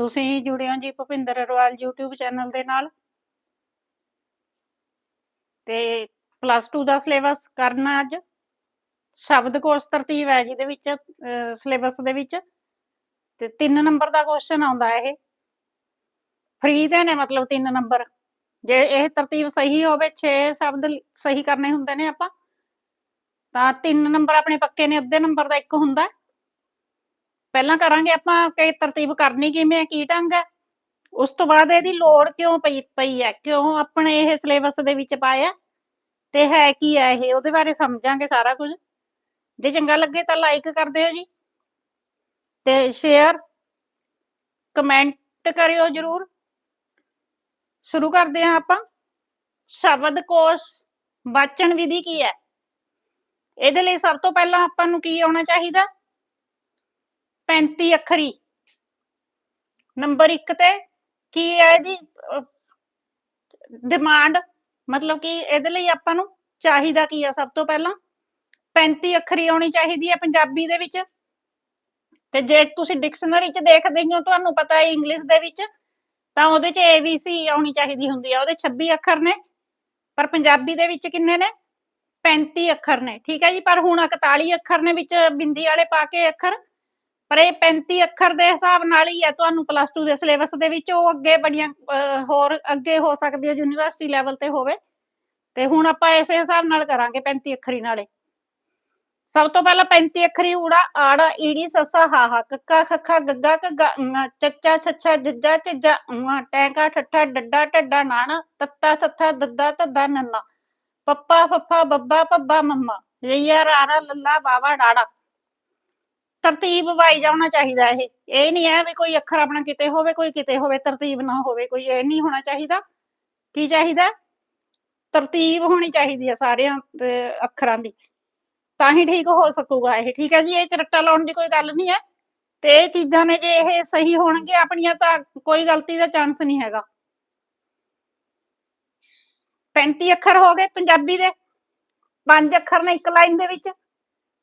ਤੁਸੀਂ ਜੁੜੇ ਹੋ ਜੀ ਭੁਪਿੰਦਰ ਅਰਵਾਲ YouTube ਚੈਨਲ ਦੇ ਨਾਲ। ਤੇ ਪਲੱਸ 2 ਦਾ ਸਿਲੇਬਸ ਕਰਨਾ ਅੱਜ। ਸ਼ਬਦ ਕੋਸ਼ ਤਰਤੀਬ ਹੈ ਜਿਹਦੇ ਵਿੱਚ ਸਿਲੇਬਸ ਦੇ ਵਿੱਚ। ਤੇ 3 ਨੰਬਰ ਦਾ ਕੁਐਸਚਨ ਆਉਂਦਾ ਇਹ। ਫ੍ਰੀ ਦੇ ਨੇ ਮਤਲਬ 3 ਨੰਬਰ ਜੇ ਇਹ ਤਰਤੀਬ ਸਹੀ ਹੋਵੇ 6 ਸ਼ਬਦ ਸਹੀ ਕਰਨੇ ਹੁੰਦੇ ਨੇ ਆਪਾਂ। ਤਾਂ 3 ਨੰਬਰ ਆਪਣੇ ਪੱਕੇ ਨੇ, ਅੱਧੇ ਨੰਬਰ ਦਾ ਇੱਕ ਹੁੰਦਾ। ਹੈ। ਪਹਿਲਾਂ ਕਰਾਂਗੇ ਆਪਾਂ ਕਿ ਤਰਤੀਬ ਕਰਨੀ ਕਿਵੇਂ ਕੀ ਢੰਗ ਹੈ ਉਸ ਤੋਂ ਬਾਅਦ ਇਹਦੀ ਲੋੜ ਕਿਉਂ ਪਈ ਪਈ ਹੈ ਕਿਉਂ ਆਪਣੇ ਇਹ ਸਿਲੇਬਸ ਦੇ ਵਿੱਚ ਪਾਇਆ? ਤੇ ਹੈ ਕੀ ਹੈ ਇਹ? ਉਹਦੇ ਬਾਰੇ ਸਮਝਾਂਗੇ ਸਾਰਾ ਕੁਝ। ਜੇ ਚੰਗਾ ਲੱਗੇ ਤਾਂ ਲਾਈਕ ਕਰ ਦਿਓ ਜੀ। ਤੇ ਸ਼ੇਅਰ ਕਮੈਂਟ ਕਰਿਓ ਜਰੂਰ। ਸ਼ੁਰੂ ਕਰਦੇ ਹਾਂ ਆਪਾਂ। ਸ਼ਬਦ ਕੋਸ਼ ਵਾਚਣ ਵਿਧੀ ਕੀ ਹੈ? ਇਹਦੇ ਲਈ ਸਭ ਤੋਂ ਪਹਿਲਾਂ ਆਪਾਂ ਨੂੰ ਕੀ ਆਉਣਾ ਚਾਹੀਦਾ? 35 ਅੱਖਰੀ। ਨੰਬਰ 1 ਤੇ ਕੀ ਹੈ ਇਹਦੀ ਡਿਮਾਂਡ ਮਤਲਬ ਕਿ ਇਹਦੇ ਲਈ ਆਪਾਂ ਨੂੰ ਚਾਹੀਦਾ ਕੀ ਆ ਸਭ ਤੋਂ ਪਹਿਲਾਂ? 35 ਅੱਖਰੀ ਆਉਣੀ ਚਾਹੀਦੀ ਹੈ ਪੰਜਾਬੀ ਦੇ ਵਿੱਚ। ਤੇ ਜੇ ਤੁਸੀਂ ਡਿਕਸ਼ਨਰੀ 'ਚ ਦੇਖਦੇ ਹੋ ਤੁਹਾਨੂੰ ਪਤਾ ਹੈ ਇੰਗਲਿਸ਼ ਦੇ ਵਿੱਚ, ਤਾਂ ਉਹਦੇ 'ਚ ABC ਆਉਣੀ ਚਾਹੀਦੀ ਹੁੰਦੀ ਆ। ਉਹਦੇ 26 ਅੱਖਰ ਨੇ, ਪਰ ਪੰਜਾਬੀ ਦੇ ਵਿੱਚ ਕਿੰਨੇ ਨੇ? 35 ਅੱਖਰ ਨੇ। ਠੀਕ ਹੈ ਜੀ, ਪਰ ਹੁਣ 41 ਅੱਖਰ ਨੇ ਵਿੱਚ ਬਿੰਦੀ ਵਾਲੇ ਪਾ ਕੇ ਅੱਖਰ। ਪਰ ਇਹ 35 ਅੱਖਰ ਦੇ ਹਿਸਾਬ ਨਾਲ ਹੀ ਹੈ, ਤੁਹਾਨੂੰ ਪਲੱਸ 2 ਦੇ ਸਿਲੇਬਸ ਦੇ ਵਿੱਚ ਉਹ ਅੱਗੇ ਬੜੀਆਂ ਹੋਰ ਅੱਗੇ ਹੋ ਸਕਦੀ ਹੈ ਯੂਨੀਵਰਸਿਟੀ ਲੈਵਲ ਤੇ ਹੋਵੇ। ਤੇ ਹੁਣ ਆਪਾਂ ਇਸੇ ਹਿਸਾਬ ਨਾਲ ਕਰਾਂਗੇ 35 ਅੱਖਰੀ ਨਾਲੇ। ਸਭ ਤੋਂ ਪਹਿਲਾਂ 35 ਅੱਖਰੀ ਊੜਾ, ਆੜਾ, ਈੜੀ, ਸੱਸਾ ਹਾਹਾ ਕੱਕਾ, ਖੱਖਾ, ਗੱਗਾ, ਘੱਗਾ ੰਗਾ ਚੱਚਾ, ਛੱਛਾ, ਜੱਜਾ, ਝੱਜਾ, ਊਆ, ਟੈਂਕਾ, ਠੱਠਾ, ਡੱਡਾ, ਢੱਡਾ, ਨਾਣਾ, ਤੱਤਾ ਥੱਥਾ ਦੱਦਾ, ਧੱਦਾ, ਨੰਨਾ, ਪੱਪਾ, ਫੱਫਾ, ਬੱਬਾ ਪੱਬਾ ਮੰਮਾ, ਰਈਆ, ਰਾਰਾ, ਲੱਲਾ ਬਾਵਾ ਡਾੜਾ। ਤਰਤੀਬ ਵਾਈ ਜਾਣਾ ਚਾਹੀਦਾ ਇਹ। ਇਹ ਨਹੀਂ ਹੈ ਵੀ ਕੋਈ ਅੱਖਰ ਆਪਣਾ ਕਿਤੇ ਹੋਵੇ, ਕੋਈ ਕਿਤੇ ਹੋਵੇ, ਤਰਤੀਬ ਨਾ ਹੋਵੇ, ਕੋਈ ਇਹ ਨਹੀਂ ਹੋਣਾ ਚਾਹੀਦਾ। ਕੀ ਚਾਹੀਦਾ? ਤਰਤੀਬ ਹੋਣੀ ਚਾਹੀਦੀ ਹੈ ਸਾਰਿਆਂ ਅੱਖਰਾਂ ਦੀ। ਤਾਂ ਹੀ ਠੀਕ ਹੋ ਸਕੂਗਾ ਇਹ। ਠੀਕ ਹੈ ਜੀ, ਇਹ ਚ ਲਾਉਣ ਦੀ ਕੋਈ ਗੱਲ ਨਹੀਂ ਹੈ। ਤੇ ਇਹ ਚੀਜ਼ਾਂ ਨੇ ਜੇ ਇਹ ਸਹੀ ਹੋਣਗੇ, ਆਪਣੀਆਂ ਤਾਂ ਕੋਈ ਗਲਤੀ ਦਾ ਚਾਂਸ ਨਹੀਂ ਹੈਗਾ। 35 ਅੱਖਰ ਹੋ ਗਏ ਪੰਜਾਬੀ ਦੇ। ਪੰਜ ਅੱਖਰ ਨੇ ਇੱਕ ਲਾਈਨ ਦੇ ਵਿੱਚ।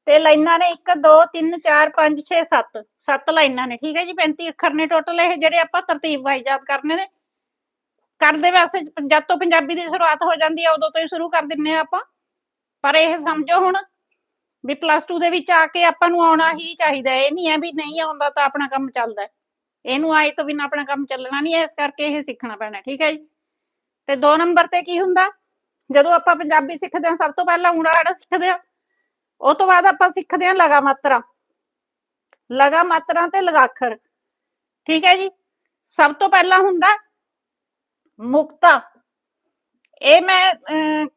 ਤੇ ਲਾਈਨਾਂ ਨੇ 1 2 3 4 5 6 7 7 ਲਾਈਨਾਂ ਨੇ, ਠੀਕ ਹੈ ਜੀ? 35 ਅੱਖਰ ਨੇ ਟੋਟਲ ਇਹ ਜਿਹੜੇ ਆਪਾਂ ਤਰਤੀਬ ਵਾਈ ਯਾਦ ਕਰਨੇ ਨੇ। ਕਰਦੇ ਵੈਸੇ ਜਦ ਤੋਂ ਪੰਜਾਬੀ ਦੀ ਸ਼ੁਰੂਆਤ ਹੋ ਜਾਂਦੀ ਹੈ ਉਦੋਂ ਤੋਂ ਹੀ ਸ਼ੁਰੂ ਕਰ ਦਿੰਨੇ ਆ ਆਪਾਂ। ਪਰ ਇਹ ਸਮਝੋ ਹੁਣ ਵੀ ਪਲੱਸ 2 ਦੇ ਵਿੱਚ ਆ ਕੇ ਆਪਾਂ ਨੂੰ ਆਉਣਾ ਹੀ ਚਾਹੀਦਾ ਇਹ ਨਹੀਂ ਹੈ ਵੀ ਨਹੀਂ ਆਉਂਦਾ ਤਾਂ ਆਪਣਾ ਕੰਮ ਚੱਲਦਾ ਇਹਨੂੰ ਆਏ ਤੋਂ ਬਿਨਾਂ ਆਪਣਾ ਕੰਮ ਚੱਲਣਾ ਨਹੀਂ ਹੈ। ਇਸ ਕਰਕੇ ਇਹ ਸਿੱਖਣਾ ਪੈਣਾ, ਠੀਕ ਹੈ ਜੀ? ਤੇ 2 ਨੰਬਰ ਤੇ ਕੀ ਹੁੰਦਾ? ਜਦੋਂ ਆਪਾਂ ਪੰਜਾਬੀ ਸਿੱਖਦੇ ਹਾਂ, ਸਭ ਤੋਂ ਪਹਿਲਾਂ ਊੜਾ ਆੜਾ ਸਿੱਖਦੇ ਹਾਂ। ਉਹ ਤੋਂ ਬਾਅਦ ਆਪਾਂ ਸਿੱਖਦੇ ਹਾਂ ਲਗਾ ਮਾਤਰਾ। ਲਗਾ ਮਾਤਰਾ ਤੇ ਲਗਾਖਰ। ਠੀਕ ਹੈ ਜੀ? ਸਭ ਤੋਂ ਪਹਿਲਾਂ ਹੁੰਦਾ ਮੁਕਤਾ। ਇਹ ਮੈਂ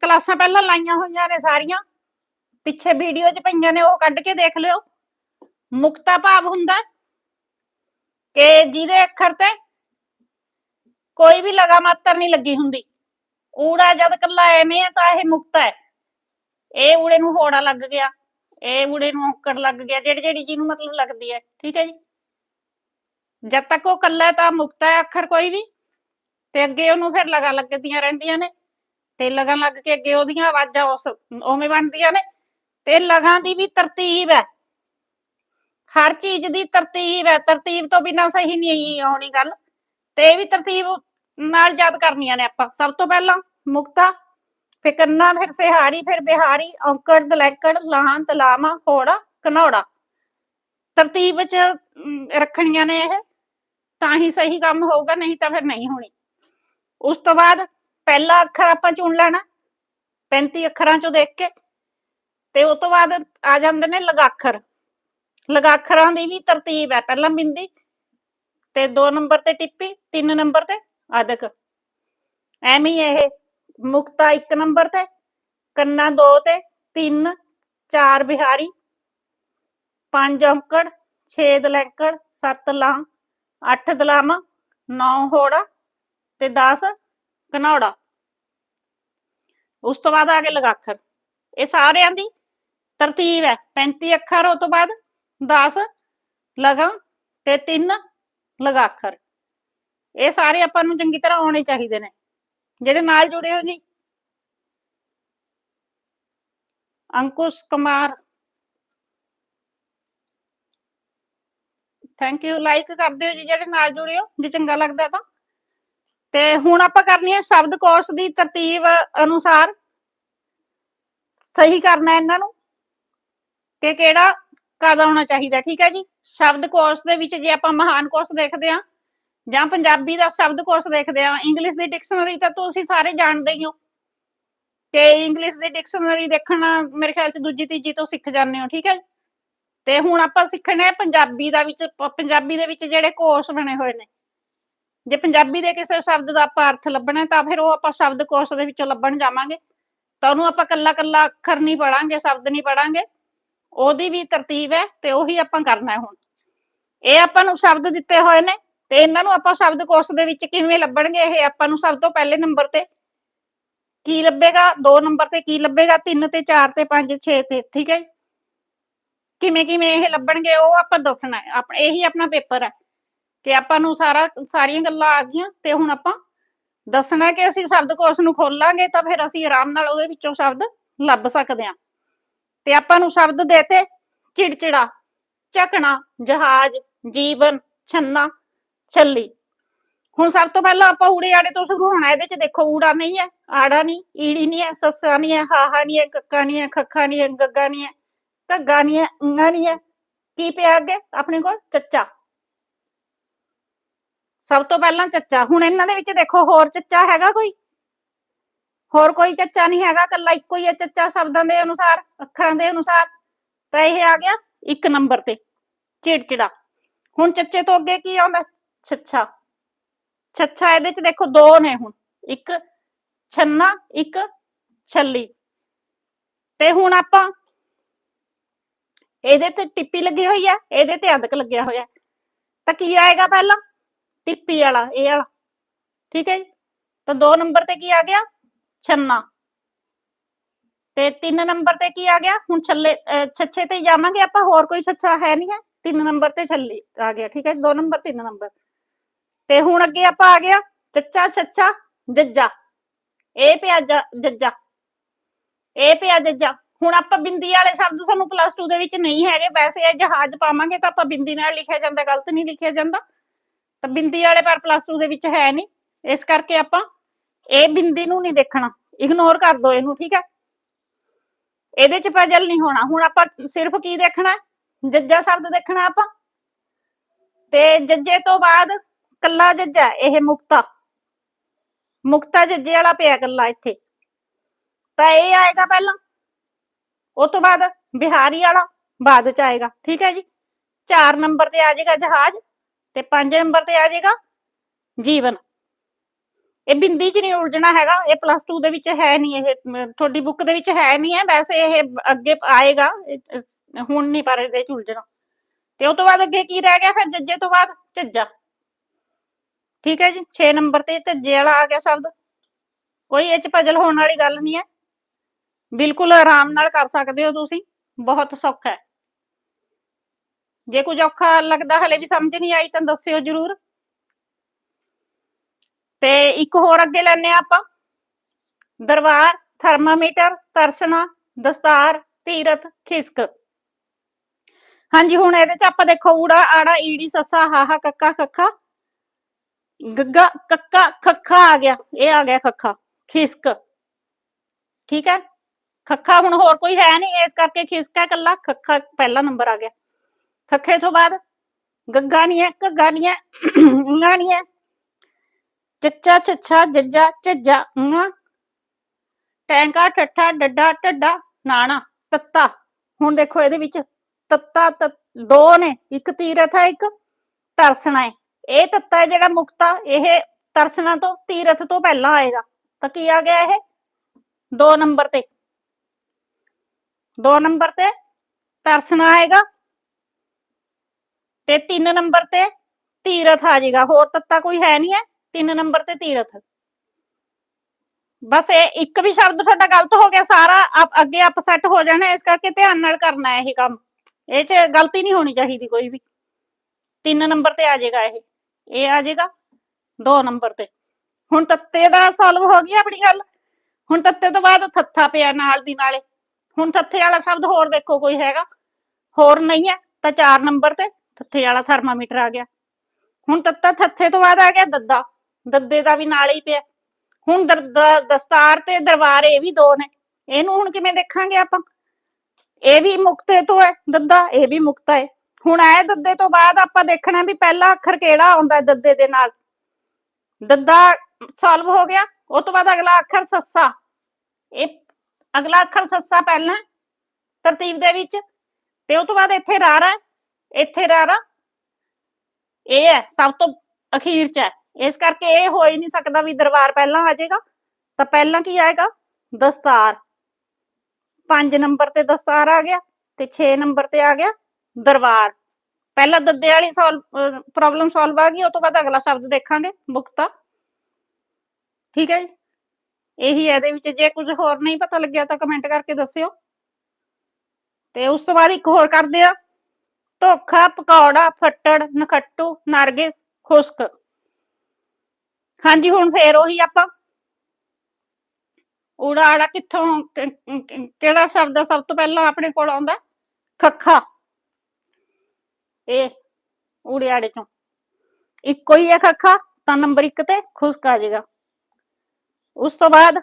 ਕਲਾਸਾਂ ਪਹਿਲਾਂ ਲਾਈਆਂ ਹੋਈਆਂ ਨੇ ਸਾਰੀਆਂ। ਪਿੱਛੇ ਵੀਡੀਓ 'ਚ ਪਈਆਂ ਨੇ, ਉਹ ਕੱਢ ਕੇ ਦੇਖ ਲਿਓ। ਮੁਕਤਾ ਭਾਵ ਹੁੰਦਾ ਕਿ ਜਿਹਦੇ ਅੱਖਰ ਤੇ ਕੋਈ ਵੀ ਲਗਾ ਮਾਤਰ ਨਹੀਂ ਲੱਗੀ ਹੁੰਦੀ। ਊੜਾ ਜਦ ਕੱਲਾ ਐਵੇਂ ਹੈ ਤਾਂ ਇਹ ਮੁਕਤਾ ਹੈ। ਇਹ ਊੜੇ ਨੂੰ ਹੋੜਾ ਲੱਗ ਗਿਆ, ਇਹ ਊੜੇ ਨੂੰ ਔਂਕੜ ਲੱਗ ਗਿਆ, ਜਿਹੜੀ ਜਿਹੜੀ ਜਿਹਨੂੰ ਮਤਲਬ ਲੱਗਦੀ ਹੈ, ਠੀਕ ਹੈ ਜੀ? ਜਦ ਤੱਕ ਉਹ ਕੱਲਾ ਤਾਂ ਮੁਕਤਾ ਹੈ ਅੱਖਰ ਕੋਈ ਵੀ, ਤੇ ਅੱਗੇ ਉਹਨੂੰ ਫਿਰ ਲਗਾ ਲੱਗਦੀਆਂ ਰਹਿੰਦੀਆਂ ਨੇ, ਤੇ ਲਗਾ ਲੱਗ ਕੇ ਅੱਗੇ ਉਹਦੀਆਂ ਆਵਾਜ਼ਾਂ ਉਸ ਉਵੇਂ ਬਣਦੀਆਂ ਨੇ, ਤੇ ਲਗਾਂ ਦੀ ਵੀ ਤਰਤੀਬ ਹੈ। ਹਰ ਚੀਜ਼ ਦੀ ਤਰਤੀਬ ਹੈ, ਤਰਤੀਬ ਤੋਂ ਬਿਨਾਂ ਸਹੀ ਨਹੀਂ ਆਉਣੀ ਗੱਲ, ਤੇ ਇਹ ਵੀ ਤਰਤੀਬ ਨਾਲ ਯਾਦ ਕਰਨੀਆਂ ਨੇ ਆਪਾਂ। ਸਭ ਤੋਂ ਪਹਿਲਾਂ ਮੁਕਤਾ ਫਿਰ ਕੰਨਾ ਫਿਰ ਸਿਹਾਰੀ, ਫਿਰ ਬਿਹਾਰੀ, ਔਂਕੜ, ਦਲੈਕੜ ਲਾਹਾਂ ਤਲਾਮਾ ਹੋੜਾ ਕਨੌੜਾ ਤਰਤੀਬ ਵਿੱਚ ਰੱਖਣੀਆਂ ਨੇ ਇਹ। ਤਾਂ ਹੀ ਸਹੀ ਕੰਮ ਹੋਊਗਾ, ਨਹੀਂ ਤਾਂ ਫਿਰ ਨਹੀਂ ਹੋਣੀ। ਉਸ ਤੋਂ ਬਾਅਦ ਪਹਿਲਾ ਅੱਖਰ ਆਪਾਂ ਚੁਣ ਲੈਣਾ 35 ਅੱਖਰਾਂ ਚੋਂ ਦੇਖ ਕੇ। ਤੇ ਉਸ ਤੋਂ ਬਾਅਦ ਆ ਜਾਂਦੇ ਨੇ ਲਗਾਖਰ। ਲਗਾਖਰਾਂ ਦੀ ਵੀ ਤਰਤੀਬ ਹੈ, ਪਹਿਲਾਂ ਬਿੰਦੀ, ਤੇ 2 ਨੰਬਰ ਤੇ ਟਿੱਪੀ 3 ਨੰਬਰ ਤੇ ਅਦਕ। ਐਵੇਂ ਹੀ ਇਹ ਮੁਕਤਾ 1 ਨੰਬਰ ਤੇ, ਕੰਨਾ 2 ਤੇ 3 4 ਬਿਹਾਰੀ 5 ਔਂਕੜ 6 ਦਲੈਂਕੜ 7 ਲਾਂ 8 ਦਲਾਮ 9 ਹੋੜਾ ਤੇ 10 ਕਨੌੜਾ ਉਸ ਤੋਂ ਬਾਅਦ ਆ ਗਏ ਲਗਾਖਰ। ਇਹ ਸਾਰਿਆਂ ਦੀ ਤਰਤੀਬ ਹੈ। 35 ਅੱਖਰ, ਉਹ ਤੋਂ ਬਾਅਦ 10 ਲਗਮ ਤੇ 3 ਲਗਾਖਰ। ਇਹ ਸਾਰੇ ਆਪਾਂ ਨੂੰ ਚੰਗੀ ਤਰ੍ਹਾਂ ਆਉਣੇ ਚਾਹੀਦੇ ਨੇ। ਜਿਹੜੇ ਨਾਲ ਜੁੜੇ ਹੋ ਜੀ Ankush Kumar. Thank you like ਕਰ ਦਿਓ ਜੀ ਜਿਹੜੇ ਨਾਲ ਜੁੜਿਓ ਜੇ ਚੰਗਾ ਲੱਗਦਾ ਤਾਂ। ਤੇ ਹੁਣ ਆਪਾਂ ਕਰਨੀ ਹੈ ਸ਼ਬਦਕੋਸ਼ ਦੀ ਤਰਤੀਬ ਅਨੁਸਾਰ। ਸਹੀ ਕਰਨਾ ਇਹਨਾਂ ਨੂੰ ਕਿ ਕਿਹੜਾ ਕਦ ਆਉਣਾ ਚਾਹੀਦਾ, ਠੀਕ ਹੈ ਜੀ? ਸ਼ਬਦ ਕੋਸ਼ ਦੇ ਵਿੱਚ ਜੇ ਆਪਾਂ ਮਹਾਨ ਕੋਸ਼ ਦੇਖਦੇ ਆ ਜਾਂ ਪੰਜਾਬੀ ਦਾ ਸ਼ਬਦਕੋਸ਼ ਦੇਖਦੇ ਆ ਇੰਗਲਿਸ਼ ਦੀ ਡਿਕਸ਼ਨਰੀ ਤਾਂ ਤੁਸੀਂ ਸਾਰੇ ਜਾਣਦੇ ਹੀ ਹੋ। ਤੇ ਇੰਗਲਿਸ਼ ਦੀ ਡਿਕਸ਼ਨਰੀ ਦੇਖਣਾ ਮੇਰੇ ਖਿਆਲ ਚ ਦੂਜੀ ਤੀਜੀ ਤੋਂ ਸਿੱਖ ਜਾਂਦੇ ਹੋ, ਠੀਕ ਹੈ ਤੇ ਹੁਣ ਆਪਾਂ ਸਿੱਖਣਾ ਹੈ ਪੰਜਾਬੀ ਦਾ ਵਿੱਚ, ਪੰਜਾਬੀ ਦੇ ਵਿੱਚ ਜਿਹੜੇ ਕੋਸ਼ ਬਣੇ ਹੋਏ ਨੇ। ਜੇ ਪੰਜਾਬੀ ਦੇ ਕਿਸੇ ਸ਼ਬਦ ਦਾ ਆਪਾਂ ਅਰਥ ਲੱਭਣਾ ਤਾਂ ਫਿਰ ਉਹ ਆਪਾਂ ਸ਼ਬਦ ਕੋਸ਼ ਦੇ ਵਿੱਚੋਂ ਲੱਭਣ ਜਾਵਾਂਗੇ। ਤਾਂ ਉਹਨੂੰ ਆਪਾਂ ਕੱਲਾ ਕੱਲਾ ਅੱਖਰ ਨਹੀਂ ਪੜਾਂਗੇ, ਸ਼ਬਦ ਨਹੀਂ ਪੜਾਂਗੇ। ਉਹਦੀ ਵੀ ਤਰਤੀਬ ਹੈ ਤੇ ਉਹੀ ਆਪਾਂ ਕਰਨਾ ਹੈ ਹੁਣ। ਇਹ ਆਪਾਂ ਨੂੰ ਸ਼ਬਦ ਦਿੱਤੇ ਹੋਏ ਨੇ। ਤੇ ਇਹਨਾਂ ਨੂੰ ਆਪਾਂ ਸ਼ਬਦਕੋਸ਼ ਦੇ ਵਿੱਚ ਕਿਵੇਂ ਲੱਭਣਗੇ? ਇਹ ਆਪਾਂ ਨੂੰ ਸਭ ਤੋਂ ਪਹਿਲੇ ਨੰਬਰ ਤੇ ਕੀ ਲੱਭੇਗਾ? 2 ਨੰਬਰ ਤੇ ਕੀ ਲੱਭੇਗਾ? 3 ਤੇ 4 ਤੇ 5 6 ਤੇ, ਠੀਕ ਹੈ ਕਿਵੇਂ ਕਿਵੇਂ ਇਹ ਲੱਭਣਗੇ ਉਹ ਆਪਾਂ ਦੱਸਣਾ ਹੈ। ਆਪਣਾ, ਇਹੀ ਆਪਣਾ ਪੇਪਰ ਹੈ ਕਿ ਆਪਾਂ ਨੂੰ ਸਾਰਾ, ਸਾਰੀਆਂ ਗੱਲਾਂ ਆ ਗਈਆਂ ਤੇ ਹੁਣ ਆਪਾਂ ਦੱਸਣਾ ਕਿ ਅਸੀਂ ਸ਼ਬਦਕੋਸ਼ ਨੂੰ ਖੋਲਾਂਗੇ ਤਾਂ ਫਿਰ ਅਸੀਂ ਆਰਾਮ ਨਾਲ ਉਹਦੇ ਵਿੱਚੋਂ ਸ਼ਬਦ ਲੱਭ ਸਕਦੇ ਹਾਂ। ਤੇ ਆਪਾਂ ਨੂੰ ਸ਼ਬਦ ਦੇਤੇ ਚਿੜਚਿੜਾ, ਝਕਣਾ, ਜਹਾਜ਼, ਜੀਵਨ, ਛੰਨਾ ਛੱਲੀ। ਹੁਣ ਸਭ ਤੋਂ ਪਹਿਲਾਂ ਆਪਾਂ ਊੜੇ ਆੜੇ ਤੋਂ ਸ਼ੁਰੂ ਹੋਣਾ, ਇਹਦੇ ਚ ਦੇਖੋ ਊੜਾ ਨਹੀਂ ਹੈ, ਆੜਾ ਨਹੀਂ, ਈੜੀ ਨਹੀਂ ਹੈ, ਸੱਸਾ ਨਹੀਂ ਹੈ, ਹਾਹਾ ਨਹੀਂ ਹੈ, ਕੱਕਾ ਨਹੀਂ ਹੈ, ਖੱਖਾ ਨਹੀਂ ਹੈ, ਗੱਗਾ ਨਹੀਂ ਹੈ, ਘੱਗਾ ਨਹੀਂ ਹੈ ੰਗਾ ਨਹੀਂ ਹੈ। ਕੀ ਪਿਆ ਅੱਗੇ? ਆਪਣੇ ਕੋਲ ਚੱਚਾ। ਸਭ ਤੋਂ ਪਹਿਲਾਂ ਚੱਚਾ। ਹੁਣ ਇਹਨਾਂ ਦੇ ਵਿੱਚ ਦੇਖੋ ਹੋਰ ਚੱਚਾ ਹੈਗਾ ਕੋਈ? ਹੋਰ ਕੋਈ ਚੱਚਾ ਨਹੀਂ ਹੈਗਾ ਕੱਲਾ ਇੱਕੋ ਹੀ ਹੈ ਚੱਚਾ ਸ਼ਬਦਾਂ ਦੇ ਅਨੁਸਾਰ, ਅੱਖਰਾਂ ਦੇ ਅਨੁਸਾਰ। ਤਾਂ ਇਹ ਆ ਗਿਆ ਇੱਕ ਨੰਬਰ ਤੇ, ਚਿੜਚਿੜਾ। ਹੁਣ ਚੱਚੇ ਤੋਂ ਅੱਗੇ ਕੀ ਆਉਂਦਾ? ਛੱਛਾ। ਛੱਛਾ ਇਹਦੇ ਚ ਦੇਖੋ ਦੋ ਨੇ ਹੁਣ। ਇੱਕ ਛੰਨਾ, ਇੱਕ ਛੱਲੀ। ਤੇ ਹੁਣ ਆਪਾਂ ਇਹਦੇ ਤੇ ਟਿੱਪੀ ਲੱਗੀ ਹੋਈ ਆ, ਇਹਦੇ ਤੇ ਅਦਕ ਲੱਗਿਆ ਹੋਇਆ। ਤਾਂ ਕੀ ਆਏਗਾ ਪਹਿਲਾਂ? ਟਿੱਪੀ ਵਾਲਾ, ਇਹ ਵਾਲਾ। ਠੀਕ ਹੈ ਜੀ? ਤਾਂ 2 ਨੰਬਰ ਤੇ ਕੀ ਆ ਗਿਆ? ਛੰਨਾ। ਤੇ 3 ਨੰਬਰ ਤੇ ਕੀ ਆ ਗਿਆ? ਹੁਣ ਛੱਲੇ ਛੱਛੇ ਤੇ ਜਾਵਾਂਗੇ ਆਪਾਂ, ਹੋਰ ਕੋਈ ਛੱਛਾ ਹੈ ਨਹੀਂ ਹੈ। 3 ਨੰਬਰ ਤੇ ਛੱਲੀ ਆ ਗਿਆ। ਠੀਕ ਹੈ 2 ਨੰਬਰ 3 ਨੰਬਰ। ਤੇ ਹੁਣ ਅੱਗੇ ਆਪਾਂ ਆ ਗਿਆ ਚੱਚਾ, ਛੱਛਾ, ਜੱਜਾ। ਇਹ ਪਿਆ ਜ- ਜੱਜਾ। ਇਹ ਪਿਆ ਜੱਜਾ। ਹੁਣ ਆਪਾਂ ਬਿੰਦੀ ਵਾਲੇ ਸ਼ਬਦ ਸਾਨੂੰ ਪਲੱਸ 2 ਦੇ ਵਿੱਚ ਨਹੀਂ ਹੈਗੇ। ਵੈਸੇ ਇਹ ਜਹਾਜ਼ ਪਾਵਾਂਗੇ ਤਾਂ ਆਪਾਂ ਬਿੰਦੀ ਨਾਲ ਲਿਖਿਆ ਜਾਂਦਾ, ਗਲਤ ਨਹੀਂ ਲਿਖਿਆ ਜਾਂਦਾ। ਤਾਂ ਬਿੰਦੀ ਵਾਲੇ ਪਰ ਪਲੱਸ 2 ਦੇ ਵਿੱਚ ਹੈ ਨਹੀਂ। ਇਸ ਕਰਕੇ ਆਪਾਂ ਇਹ ਬਿੰਦੀ ਨੂੰ ਨਹੀਂ ਦੇਖਣਾ। ਇਗਨੋਰ ਕਰ ਦਿਓ ਇਹਨੂੰ, ਠੀਕ ਹੈ? ਇਹਦੇ ਚ ਪਜਲ ਨਹੀਂ ਹੋਣਾ। ਹੁਣ ਆਪਾਂ ਸਿਰਫ ਕੀ ਦੇਖਣਾ? ਹੈ? ਜੱਜਾ ਸ਼ਬਦ ਦੇਖਣਾ ਆਪਾਂ। ਤੇ ਜੱਜੇ ਤੋਂ ਬਾਅਦ ਕੱਲਾ ਜੱਜਾ ਇਹ ਮੁਕਤਾ। ਮੁਕਤਾ ਜੱਜੇ ਵਾਲਾ ਪਿਆ ਕੱਲਾ ਇੱਥੇ। ਤਾਂ ਇਹ ਆਏਗਾ ਪਹਿਲਾਂ। ਉਹ ਤੋਂ ਬਾਅਦ ਬਿਹਾਰੀ ਵਾਲਾ, ਬਾਅਦ ਚ ਆਏਗਾ। ਠੀਕ ਹੈ ਜੀ? 4 ਨੰਬਰ ਤੇ ਆ ਜਾਏਗਾ ਜਹਾਜ਼ ਤੇ 5 ਨੰਬਰ ਤੇ ਆ ਜਾਏਗਾ ਜੀਵਨ। ਇਹ ਬਿੰਦੀ ਚ ਨਹੀਂ ਉਲਝਣਾ ਹੈਗਾ। ਇਹ ਪਲੱਸ 2 ਦੇ ਵਿੱਚ ਹੈ ਨਹੀਂ ਇਹ, ਤੁਹਾਡੀ ਬੁੱਕ ਦੇ ਵਿੱਚ ਹੈ ਨਹੀਂ ਹੈ। ਵੈਸੇ ਇਹ ਅੱਗੇ ਆਏਗਾ। ਹੁਣ ਨਹੀਂ ਪਰ ਇਹਦੇ ਚ ਉਲਝਣਾ। ਤੇ ਉਹ ਤੋਂ ਬਾਅਦ ਅੱਗੇ ਕੀ ਰਹਿ ਗਿਆ ਫਿਰ ਜੱਜੇ ਤੋਂ ਬਾਅਦ? ਝੱਜਾ। ਠੀਕ ਹੈ ਜੀ 6 ਨੰਬਰ ਤੇ ਝੱਜੇ ਵਾਲਾ ਆ ਗਿਆ ਸ਼ਬਦ। ਕੋਈ ਇਹ ਚ ਭਜਲ ਹੋਣ ਵਾਲੀ ਗੱਲ ਨਹੀਂ ਹੈ। ਬਿਲਕੁਲ ਆਰਾਮ ਨਾਲ ਕਰ ਸਕਦੇ ਹੋ ਤੁਸੀਂ, ਬਹੁਤ ਸੌਖਾ ਹੈ। ਜੇ ਕੁਝ ਔਖਾ ਲੱਗਦਾ ਹਲੇ ਵੀ ਸਮਝ ਨਹੀਂ ਆਈ ਤਾਂ ਦੱਸਿਓ ਜਰੂਰ। ਤੇ ਇੱਕ ਹੋਰ ਅੱਗੇ ਲੈਣੇ ਆਪਾਂ। ਦਰਬਾਰ, ਥਰਮਾਮੀਟਰ ਤਰਸਣਾ ਦਸਤਾਰ, ਤੀਰਥ, ਖਿਸਕ। ਹਾਂਜੀ, ਹੁਣ ਇਹਦੇ ਚ ਆਪਾਂ ਦੇਖੋ ਊੜਾ ਆੜਾ ਈੜੀ, ਸੱਸਾ, ਹਾਹਾ, ਕੱਕਾ, ਖੱਖਾ। ਗੱਗਾ, ਕੱਕਾ, ਖੱਖਾ ਆ ਗਿਆ। ਇਹ ਆ ਗਿਆ ਖੱਖਾ, ਖਿਸਕ। ਠੀਕ ਹੈ? ਖੱਖਾ ਹੁਣ ਹੋਰ ਕੋਈ ਹੈ ਨਹੀਂ, ਇਸ ਕਰਕੇ ਖਿਸਕਾ ਕੱਲਾ ਖੱਖਾ ਪਹਿਲਾ ਨੰਬਰ ਆ ਗਿਆ। ਖੱਖੇ ਤੋਂ ਬਾਅਦ ਗੱਗਾ ਨਹੀਂ ਹੈ, ਘੱਗਾ ਨਹੀਂ ਹੈ ੰਗਾ ਨਹੀਂ ਹੈ। ਚੱਚਾ, ਛੱਛਾ, ਜੱਜਾ, ਝੱਜਾ ੰਗਾ ਟੈਂਕਾ, ਠੱਠਾ, ਡੱਡਾ, ਢੱਡਾ, ਨਾਣਾ, ਤੱਤਾ। ਹੁਣ ਦੇਖੋ ਇਹਦੇ ਵਿੱਚ ਤੱਤਾ ਦੋ ਨੇ। ਇੱਕ ਤੀਰਥ ਹੈ, ਇੱਕ ਤਰਸਣਾ ਹੈ। ਇਹ ਤੱਤਾ ਹੈ ਜਿਹੜਾ ਮੁਕਤਾ, ਇਹ ਤਰਸਨਾ ਤੋਂ, ਤੀਰਥ ਤੋਂ ਪਹਿਲਾਂ ਆਏਗਾ। ਤਾਂ ਕੀ ਆ ਗਿਆ ਇਹ? 2 ਨੰਬਰ ਤੇ। 2 ਨੰਬਰ ਤੇ ਤਰਸਣਾ ਆਏਗਾ ਤੇ 3 ਨੰਬਰ ਤੇ ਤੀਰਥ ਆ ਜਾਏਗਾ ਹੋਰ ਤੱਤਾ ਕੋਈ ਹੈ ਨਹੀਂ ਹੈ। 3 ਨੰਬਰ ਤੇ ਤੀਰਥ। ਬਸ ਇਹ ਇੱਕ ਵੀ ਸ਼ਬਦ ਤੁਹਾਡਾ ਗਲਤ ਹੋ ਗਿਆ। ਸਾਰਾ ਆਪ ਅੱਗੇ ਅਪਸੈਟ ਹੋ ਜਾਣਾ। ਇਸ ਕਰਕੇ ਧਿਆਨ ਨਾਲ ਕਰਨਾ ਹੈ ਇਹ ਕੰਮ। ਇਹ 'ਚ ਗਲਤੀ ਨਹੀਂ ਹੋਣੀ ਚਾਹੀਦੀ ਕੋਈ ਵੀ। 3 ਨੰਬਰ ਤੇ ਆ ਜਾਏਗਾ ਇਹ। ਇਹ ਆ ਜਾਏਗਾ 2 ਨੰਬਰ ਤੇ। ਹੁਣ ਤੱਤੇ ਦਾ ਸੋਲਵ ਹੋ ਗਈ ਆਪਣੀ ਗੱਲ। ਹੁਣ ਤੱਤੇ ਤੋਂ ਬਾਅਦ ਥੱਥਾ ਪਿਆ ਨਾਲ ਦੀ ਨਾਲੇ। ਹੁਣ ਥੱਥੇ ਵਾਲਾ ਸ਼ਬਦ ਹੋਰ ਦੇਖੋ ਕੋਈ ਹੈਗਾ। ਹੋਰ ਨਹੀਂ ਹੈ ਤਾਂ 4 ਨੰਬਰ ਤੇ ਥੱਥੇ ਵਾਲਾ ਥਰਮਾਮੀਟਰ ਆ ਗਿਆ। ਹੁਣ ਤੱਤਾ ਥੱਥੇ ਤੋਂ ਬਾਅਦ ਆ ਗਿਆ ਦੱਦਾ। ਦੱਦੇ ਦਾ ਵੀ ਨਾਲ ਹੀ ਪਿਆ। ਹੁਣ ਦਰ- ਦਸਤਾਰ ਤੇ ਦਰਬਾਰ ਇਹ ਵੀ ਦੋ ਨੇ। ਇਹਨੂੰ ਹੁਣ ਕਿਵੇਂ ਦੇਖਾਂਗੇ ਆਪਾਂ? ਇਹ ਵੀ ਮੁਕਤੇ ਤੋਂ ਹੈ, ਦੱਦਾ ਇਹ ਵੀ ਮੁਕਤਾ ਹੈ। ਹੁਣ ਆਏ ਦੱਦੇ ਤੋਂ ਬਾਅਦ ਆਪਾਂ ਦੇਖਣਾ ਵੀ ਪਹਿਲਾ ਅੱਖਰ ਕਿਹੜਾ ਆਉਂਦਾ ਹੈ ਦੱਦੇ ਦੇ ਨਾਲ। ਦੱਦਾ ਸੋਲਵ ਹੋ ਗਿਆ ਉਹ ਤੋਂ ਬਾਅਦ ਅਗਲਾ ਅੱਖਰ ਸੱਸਾ। ਇਹ ਅਗਲਾ ਅੱਖਰ ਸੱਸਾ ਪਹਿਲਾਂ ਤਰਤੀਬ ਦੇ ਵਿੱਚ। ਤੇ ਉਹ ਤੋਂ ਬਾਅਦ ਇੱਥੇ ਰਾਰਾ ਹੈ, ਇੱਥੇ ਰਾਰਾ। ਇਹ ਹੈ ਸਭ ਤੋਂ ਅਖੀਰ ਚ ਹੈ ਇਸ ਕਰਕੇ ਇਹ ਹੋ ਹੀ ਨਹੀਂ ਸਕਦਾ ਵੀ ਦਰਬਾਰ ਪਹਿਲਾਂ ਆ ਜਾਏਗਾ। ਤਾਂ ਪਹਿਲਾਂ ਕੀ ਆਏਗਾ? ਦਸਤਾਰ। 5 ਨੰਬਰ ਤੇ ਦਸਤਾਰ ਆ ਗਿਆ ਤੇ 6 ਨੰਬਰ ਤੇ ਆ ਗਿਆ। ਦਰਬਾਰ। ਪਹਿਲਾਂ ਦੱਦੇ ਵਾਲੀ ਸੋਲਵ ਪ੍ਰੋਬਲਮ ਸੋਲਵ ਆ ਗਈ, ਉਹ ਤੋਂ ਬਾਅਦ ਅਗਲਾ ਸ਼ਬਦ ਦੇਖਾਂਗੇ, ਮੁਕਤਾ। ਠੀਕ ਹੈ ਜੀ? ਇਹੀ ਇਹਦੇ ਵਿੱਚ, ਜੇ ਕੁਝ ਹੋਰ ਨਹੀਂ ਪਤਾ ਲੱਗਿਆ ਤਾਂ ਕਮੈਂਟ ਕਰਕੇ ਦੱਸਿਓ। ਤੇ ਉਸ ਤੋਂ ਬਾਅਦ ਇੱਕ ਹੋਰ ਕਰਦੇ ਆ। ਧੋਖਾ, ਪਕੌੜਾ, ਫੱਟੜ, ਨਖੱਟੂ, ਨਰਗਿਸ, ਖੁਸ਼ਕ। ਹਾਂਜੀ, ਹੁਣ ਫੇਰ ਉਹੀ ਆਪਾਂ। ਊੜਾ ਆੜਾ ਕਿੱਥੋਂ ਕਿਹੜਾ ਸ਼ਬਦ ਸਭ ਤੋਂ ਪਹਿਲਾਂ ਆਪਣੇ ਕੋਲ ਆਉਂਦਾ? ਖੱਖਾ। ਇਹ ਊੜੇ ਆੜੇ ਚੋਂ ਇੱਕੋ ਹੀ ਹੈ ਖੱਖਾ ਤਾਂ ਨੰਬਰ 1 ਤੇ ਖੁਸ਼ਕ ਆ ਜਾਏਗਾ ਉਸ ਤੋਂ ਬਾਅਦ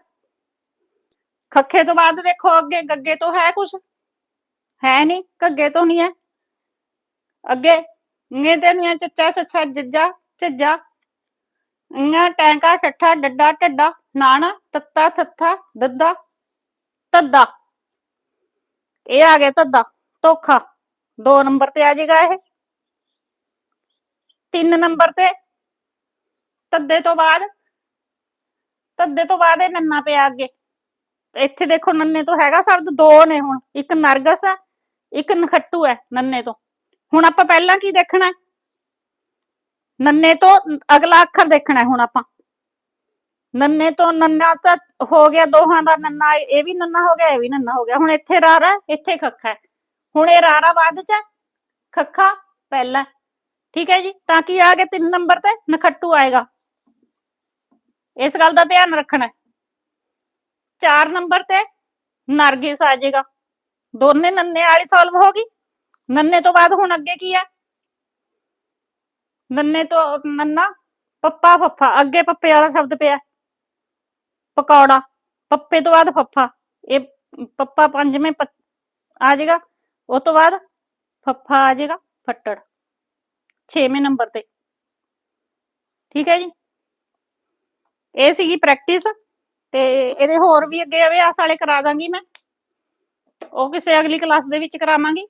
ਖੱਖੇ ਤੋਂ ਬਾਅਦ ਦੇਖੋ ਅੱਗੇ ਗੱਗੇ ਤੋਂ ਹੈ ਕੁਝ ਹੈ ਨਹੀਂ ਘੱਗੇ ਤੋਂ ਨਹੀਂ ਹੈ ਅੱਗੇ ਗੇ ਤੇ ਨਹੀਂ ਹੈ ਚੱਚਾ ਸੱਚਾ ਜੱਜਾ ਝੱਜਾ ਈਆਂ ਟੈਂਕਾ ਠੱਠਾ ਡੱਡਾ ਢੱਡਾ ਨਾਣਾ ਤੱਤਾ ਥੱਥਾ ਦੱਦਾ ਤੱਦਾ ਇਹ ਆ ਗਿਆ ਤੱਦਾ ਧੋਖਾ 2 ਨੰਬਰ ਤੇ ਆ ਜਾਏਗਾ ਇਹ ਤਿੰਨ ਨੰਬਰ ਤੇ। ਤੱਦੇ ਤੋਂ ਬਾਅਦ, ਤੱਦੇ ਤੋਂ ਬਾਅਦ ਇਹ ਨੰਨਾ ਪਿਆ ਅੱਗੇ। ਇੱਥੇ ਦੇਖੋ ਨੰਨੇ ਤੋਂ ਹੈਗਾ ਸ਼ਬਦ ਦੋ ਨੇ ਹੁਣ। ਇੱਕ ਨਰਗਸ ਹੈ ਇੱਕ ਨਖੱਟੂ ਹੈ ਨੰਨੇ ਤੋਂ। ਹੁਣ ਆਪਾਂ ਪਹਿਲਾਂ ਕੀ ਦੇਖਣਾ? ਨੰਨੇ ਤੋਂ ਅਗਲਾ ਅੱਖਰ ਦੇਖਣਾ ਹੁਣ ਆਪਾਂ। ਨੰਨੇ ਤੋਂ ਨੰਨਾ ਤਾਂ ਹੋ ਗਿਆ, ਦੋਹਾਂ ਦਾ ਨੰਨਾ, ਇਹ ਵੀ ਨੰਨਾ ਹੋ ਗਿਆ, ਇਹ ਵੀ ਨੰਨਾ ਹੋ ਗਿਆ। ਹੁਣ ਇੱਥੇ ਰਾਰਾ, ਇੱਥੇ ਖੱਖਾ। ਹੁਣ ਇਹ ਰਾਰਾ ਬਾਅਦ ਚ ਖੱਖਾ ਪਹਿਲਾ। ਠੀਕ ਹੈ ਜੀ? ਤਾਂ ਕੀ ਆ ਗਿਆ 3 ਨੰਬਰ ਤੇ? ਨਖੱਟੂ ਆਏਗਾ। ਇਸ ਗੱਲ ਦਾ ਧਿਆਨ ਰੱਖਣਾ ਹੈ। 4 ਨੰਬਰ ਤੇ ਨਰਗਿਸ ਆ ਜਾਏਗਾ। ਦੋਨੇ ਨੰਨੇ ਵਾਲੀ ਸੋਲਵ ਹੋ ਗਈ। ਨੰਨੇ ਤੋਂ ਬਾਅਦ ਹੁਣ ਅੱਗੇ ਕੀ ਹੈ? ਨੰਨੇ ਤੋਂ, ਨੰਨਾ ਪੱਪਾ ਫੱਫਾ। ਅੱਗੇ ਪੱਪੇ ਵਾਲਾ ਸ਼ਬਦ ਪਿਆ ਪਕੌੜਾ। ਪੱਪੇ ਤੋਂ ਬਾਅਦ ਫੱਫਾ। ਇਹ ਪੱਪਾ ਪੰਜਵੇਂ ਪ- ਆ ਜਾਏਗਾ। ਉਹ ਤੋਂ ਬਾਅਦ ਫੱਫਾ ਆ ਜਾਏਗਾ। ਫੱਟੜ। 6ਵੇਂ ਨੰਬਰ ਤੇ। ਠੀਕ ਹੈ ਜੀ? ਇਹ ਸੀਗੀ ਪ੍ਰੈਕਟਿਸ ਤੇ ਇਹਦੇ ਹੋਰ ਵੀ ਅੱਗੇ ਅਭਿਆਸ ਵਾਲੇ ਕਰਾ ਦਾਂਗੀ ਮੈਂ। ਉਹ ਕਿਸੇ ਅਗਲੀ ਕਲਾਸ ਦੇ ਵਿੱਚ ਕਰਾਵਾਂਗੀ।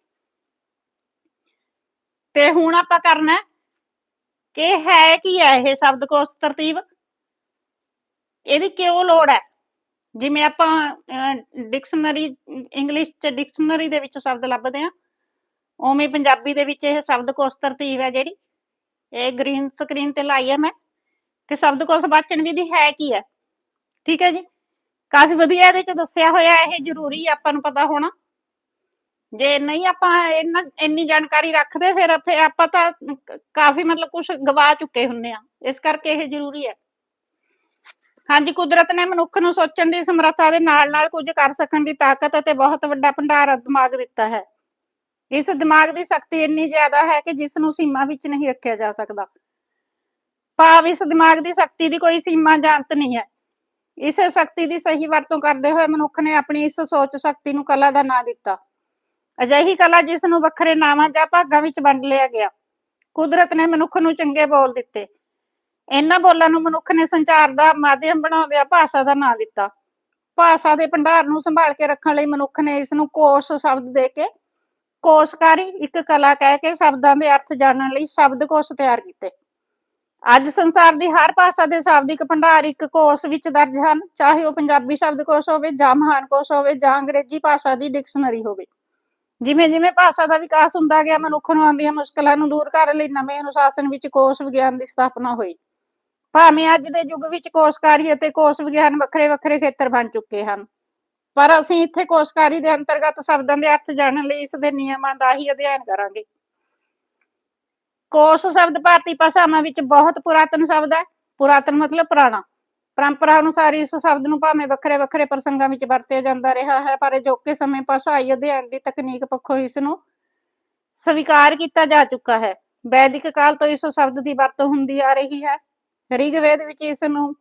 ਤੇ ਹੁਣ ਆਪਾਂ ਕਰਨਾ ਹੈ ਕਿ ਹੈ ਕੀ ਹੈ ਇਹ ਸ਼ਬਦਕੋਸ਼ ਤਰਤੀਬ? ਇਹਦੀ ਕਿਉਂ ਲੋੜ ਹੈ? ਜਿਵੇਂ ਆਪਾਂ ਡਿਕਸ਼ਨਰੀ ਇੰਗਲਿਸ਼ ਚ ਡਿਕਸ਼ਨਰੀ ਦੇ ਵਿੱਚ ਸ਼ਬਦ ਲੱਭਦੇ ਆ ਉਵੇਂ ਪੰਜਾਬੀ ਦੇ ਵਿੱਚ ਇਹ ਸ਼ਬਦਕੋਸ਼ ਤਰਤੀਬ ਹੈ ਜਿਹੜੀ। ਇਹ ਗ੍ਰੀਨ ਸਕਰੀਨ ਤੇ ਲਾਈ ਹੈ ਮੈਂ। ਕਿ ਸ਼ਬਦਕੋਸ਼ ਵਾਚਨ ਵਿਧੀ ਹੈ ਕੀ ਹੈ? ਠੀਕ ਹੈ ਜੀ? ਕਾਫੀ ਵਧੀਆ ਇਹਦੇ ਚ ਦੱਸਿਆ ਹੋਇਆ ਇਹ ਜ਼ਰੂਰੀ ਆਪਾਂ ਨੂੰ ਪਤਾ ਹੋਣਾ। ਜੇ ਨਹੀਂ ਆਪਾਂ ਇੰਨਾ ਇੰਨੀ ਜਾਣਕਾਰੀ ਰੱਖਦੇ, ਫਿਰ ਫਿਰ ਆਪਾਂ ਤਾਂ ਕਾਫੀ ਮਤਲਬ ਕੁਝ ਗਵਾ ਚੁੱਕੇ ਹੁੰਨੇ ਆ। ਇਸ ਕਰਕੇ ਇਹ ਜ਼ਰੂਰੀ ਹੈ। ਹਾਂਜੀ, ਕੁਦਰਤ ਨੇ ਮਨੁੱਖ ਨੂੰ ਸੋਚਣ ਦੀ ਸਮਰੱਥਾ ਦੇ ਨਾਲ ਨਾਲ ਕੁਝ ਕਰ ਸਕਣ ਦੀ ਤਾਕਤ ਅਤੇ ਬਹੁਤ ਵੱਡਾ ਭੰਡਾਰ ਦਿਮਾਗ ਦਿੱਤਾ ਹੈ। ਇਸ ਦਿਮਾਗ ਦੀ ਸ਼ਕਤੀ ਇੰਨੀ ਜ਼ਿਆਦਾ ਹੈ ਕਿ ਜਿਸ ਨੂੰ ਸੀਮਾ ਵਿੱਚ ਨਹੀਂ ਰੱਖਿਆ ਜਾ ਸਕਦਾ। ਭਾਵ ਇਸ ਦਿਮਾਗ ਦੀ ਸ਼ਕਤੀ ਦੀ ਕੋਈ ਸੀਮਾ ਜਾਂ ਅੰਤ ਨਹੀਂ ਹੈ। ਇਸ ਸ਼ਕਤੀ ਦੀ ਸਹੀ ਵਰਤੋਂ ਕਰਦੇ ਹੋਏ ਮਨੁੱਖ ਨੇ ਆਪਣੀ ਇਸ ਸੋਚ ਸ਼ਕਤੀ ਨੂੰ ਕਲਾ ਦਾ ਨਾਂ ਦਿੱਤਾ। ਅਜਿਹੀ ਕਲਾ ਜਿਸ ਨੂੰ ਵੱਖਰੇ ਨਾਵਾਂ ਜਾਂ ਭਾਗਾਂ ਵਿੱਚ ਵੰਡ ਲਿਆ ਗਿਆ। ਕੁਦਰਤ ਨੇ ਮਨੁੱਖ ਨੂੰ ਚੰਗੇ ਬੋਲ ਦਿੱਤੇ। ਇਹਨਾਂ ਬੋਲਾਂ ਨੂੰ ਮਨੁੱਖ ਨੇ ਸੰਚਾਰ ਦਾ ਮਾਧਿਅਮ ਬਣਾਉਂਦਿਆਂ ਭਾਸ਼ਾ ਦਾ ਨਾਂ ਦਿੱਤਾ। ਭਾਸ਼ਾ ਦੇ ਭੰਡਾਰ ਨੂੰ ਸੰਭਾਲ ਕੇ ਰੱਖਣ ਲਈ ਮਨੁੱਖ ਨੇ ਇਸ ਨੂੰ ਕੋਸ਼ ਸ਼ਬਦ ਦੇ ਕੇ ਕੋਸ਼ਕਾਰੀ ਇੱਕ ਕਲਾ ਕਹਿ ਕੇ ਸ਼ਬਦਾਂ ਦੇ ਅਰਥ ਜਾਣਨ ਲਈ ਸ਼ਬਦਕੋਸ਼ ਤਿਆਰ ਕੀਤੇ। ਅੱਜ ਸੰਸਾਰ ਦੀ ਹਰ ਭਾਸ਼ਾ ਦੇ ਸ਼ਬਦਿਕ ਭੰਡਾਰ ਇੱਕ ਕੋਸ਼ ਵਿੱਚ ਦਰਜ ਹਨ, ਚਾਹੇ ਉਹ ਪੰਜਾਬੀ ਸ਼ਬਦਕੋਸ਼ ਹੋਵੇ ਜਾਂ ਮਹਾਨ ਕੋਸ਼ ਹੋਵੇ ਜਾਂ ਅੰਗਰੇਜ਼ੀ ਭਾਸ਼ਾ ਦੀ ਡਿਕਸ਼ਨਰੀ ਹੋਵੇ। ਜਿਵੇਂ ਜਿਵੇਂ ਭਾਸ਼ਾ ਦਾ ਵਿਕਾਸ ਹੁੰਦਾ ਗਿਆ, ਮਨੁੱਖ ਨੂੰ ਆਉਂਦੀਆਂ ਮੁਸ਼ਕਲਾਂ ਨੂੰ ਦੂਰ ਕਰਨ ਲਈ ਨਵੇਂ ਅਨੁਸ਼ਾਸਨ ਵਿੱਚ ਕੋਸ਼ ਵਿਗਿਆਨ ਦੀ ਸਥਾਪਨਾ ਹੋਈ। ਭਾਵੇਂ ਅੱਜ ਦੇ ਯੁੱਗ ਵਿੱਚ ਕੋਸ਼ਕਾਰੀ ਅਤੇ ਕੋਸ਼ ਵਿਗਿਆਨ ਵੱਖਰੇ ਵੱਖਰੇ ਖੇਤਰ ਬਣ ਚੁੱਕੇ ਹਨ। ਪਰ ਅਸੀਂ ਇੱਥੇ ਕੋਸ਼ਕਾਰੀ ਦੇ ਅੰਤਰਗਤ ਸ਼ਬਦਾਂ ਦੇ ਅਰਥ ਜਾਣਨ ਲਈ ਇਸ ਦੇ ਨਿਯਮਾਂ ਦਾ ਹੀ ਅਧਿਐਨ ਕਰਾਂਗੇ। ਕੋਸ਼ ਸ਼ਬਦ ਭਾਰਤੀ ਭਾਸ਼ਾਵਾਂ ਵਿੱਚ ਬਹੁਤ ਪੁਰਾਤਨ ਸ਼ਬਦ ਹੈ। ਪੁਰਾਤਨ ਮਤਲਬ ਪੁਰਾਣਾ। ਪਰੰਪਰਾ ਅਨੁਸਾਰ ਇਸ ਸ਼ਬਦ ਨੂੰ ਭਾਵੇਂ ਵੱਖਰੇ ਵੱਖਰੇ ਪ੍ਰਸੰਗਾਂ ਵਿੱਚ ਵਰਤਿਆ ਜਾਂਦਾ ਰਿਹਾ ਹੈ, ਪਰ ਅਜੋਕੇ ਸਮੇਂ ਭਾਸ਼ਾਈ ਅਧਿਐਨ ਦੀ ਤਕਨੀਕ ਪੱਖੋਂ ਇਸ ਨੂੰ ਸਵੀਕਾਰ ਕੀਤਾ ਜਾ ਚੁੱਕਾ ਹੈ। ਵੈਦਿਕ ਕਾਲ ਤੋਂ ਇਸ ਸ਼ਬਦ ਦੀ ਵਰਤੋਂ ਹੁੰਦੀ ਆ ਰਹੀ ਹੈ। ਰਿਗਵੇਦ ਵਿੱਚ ਇਸ ਨੂੰ,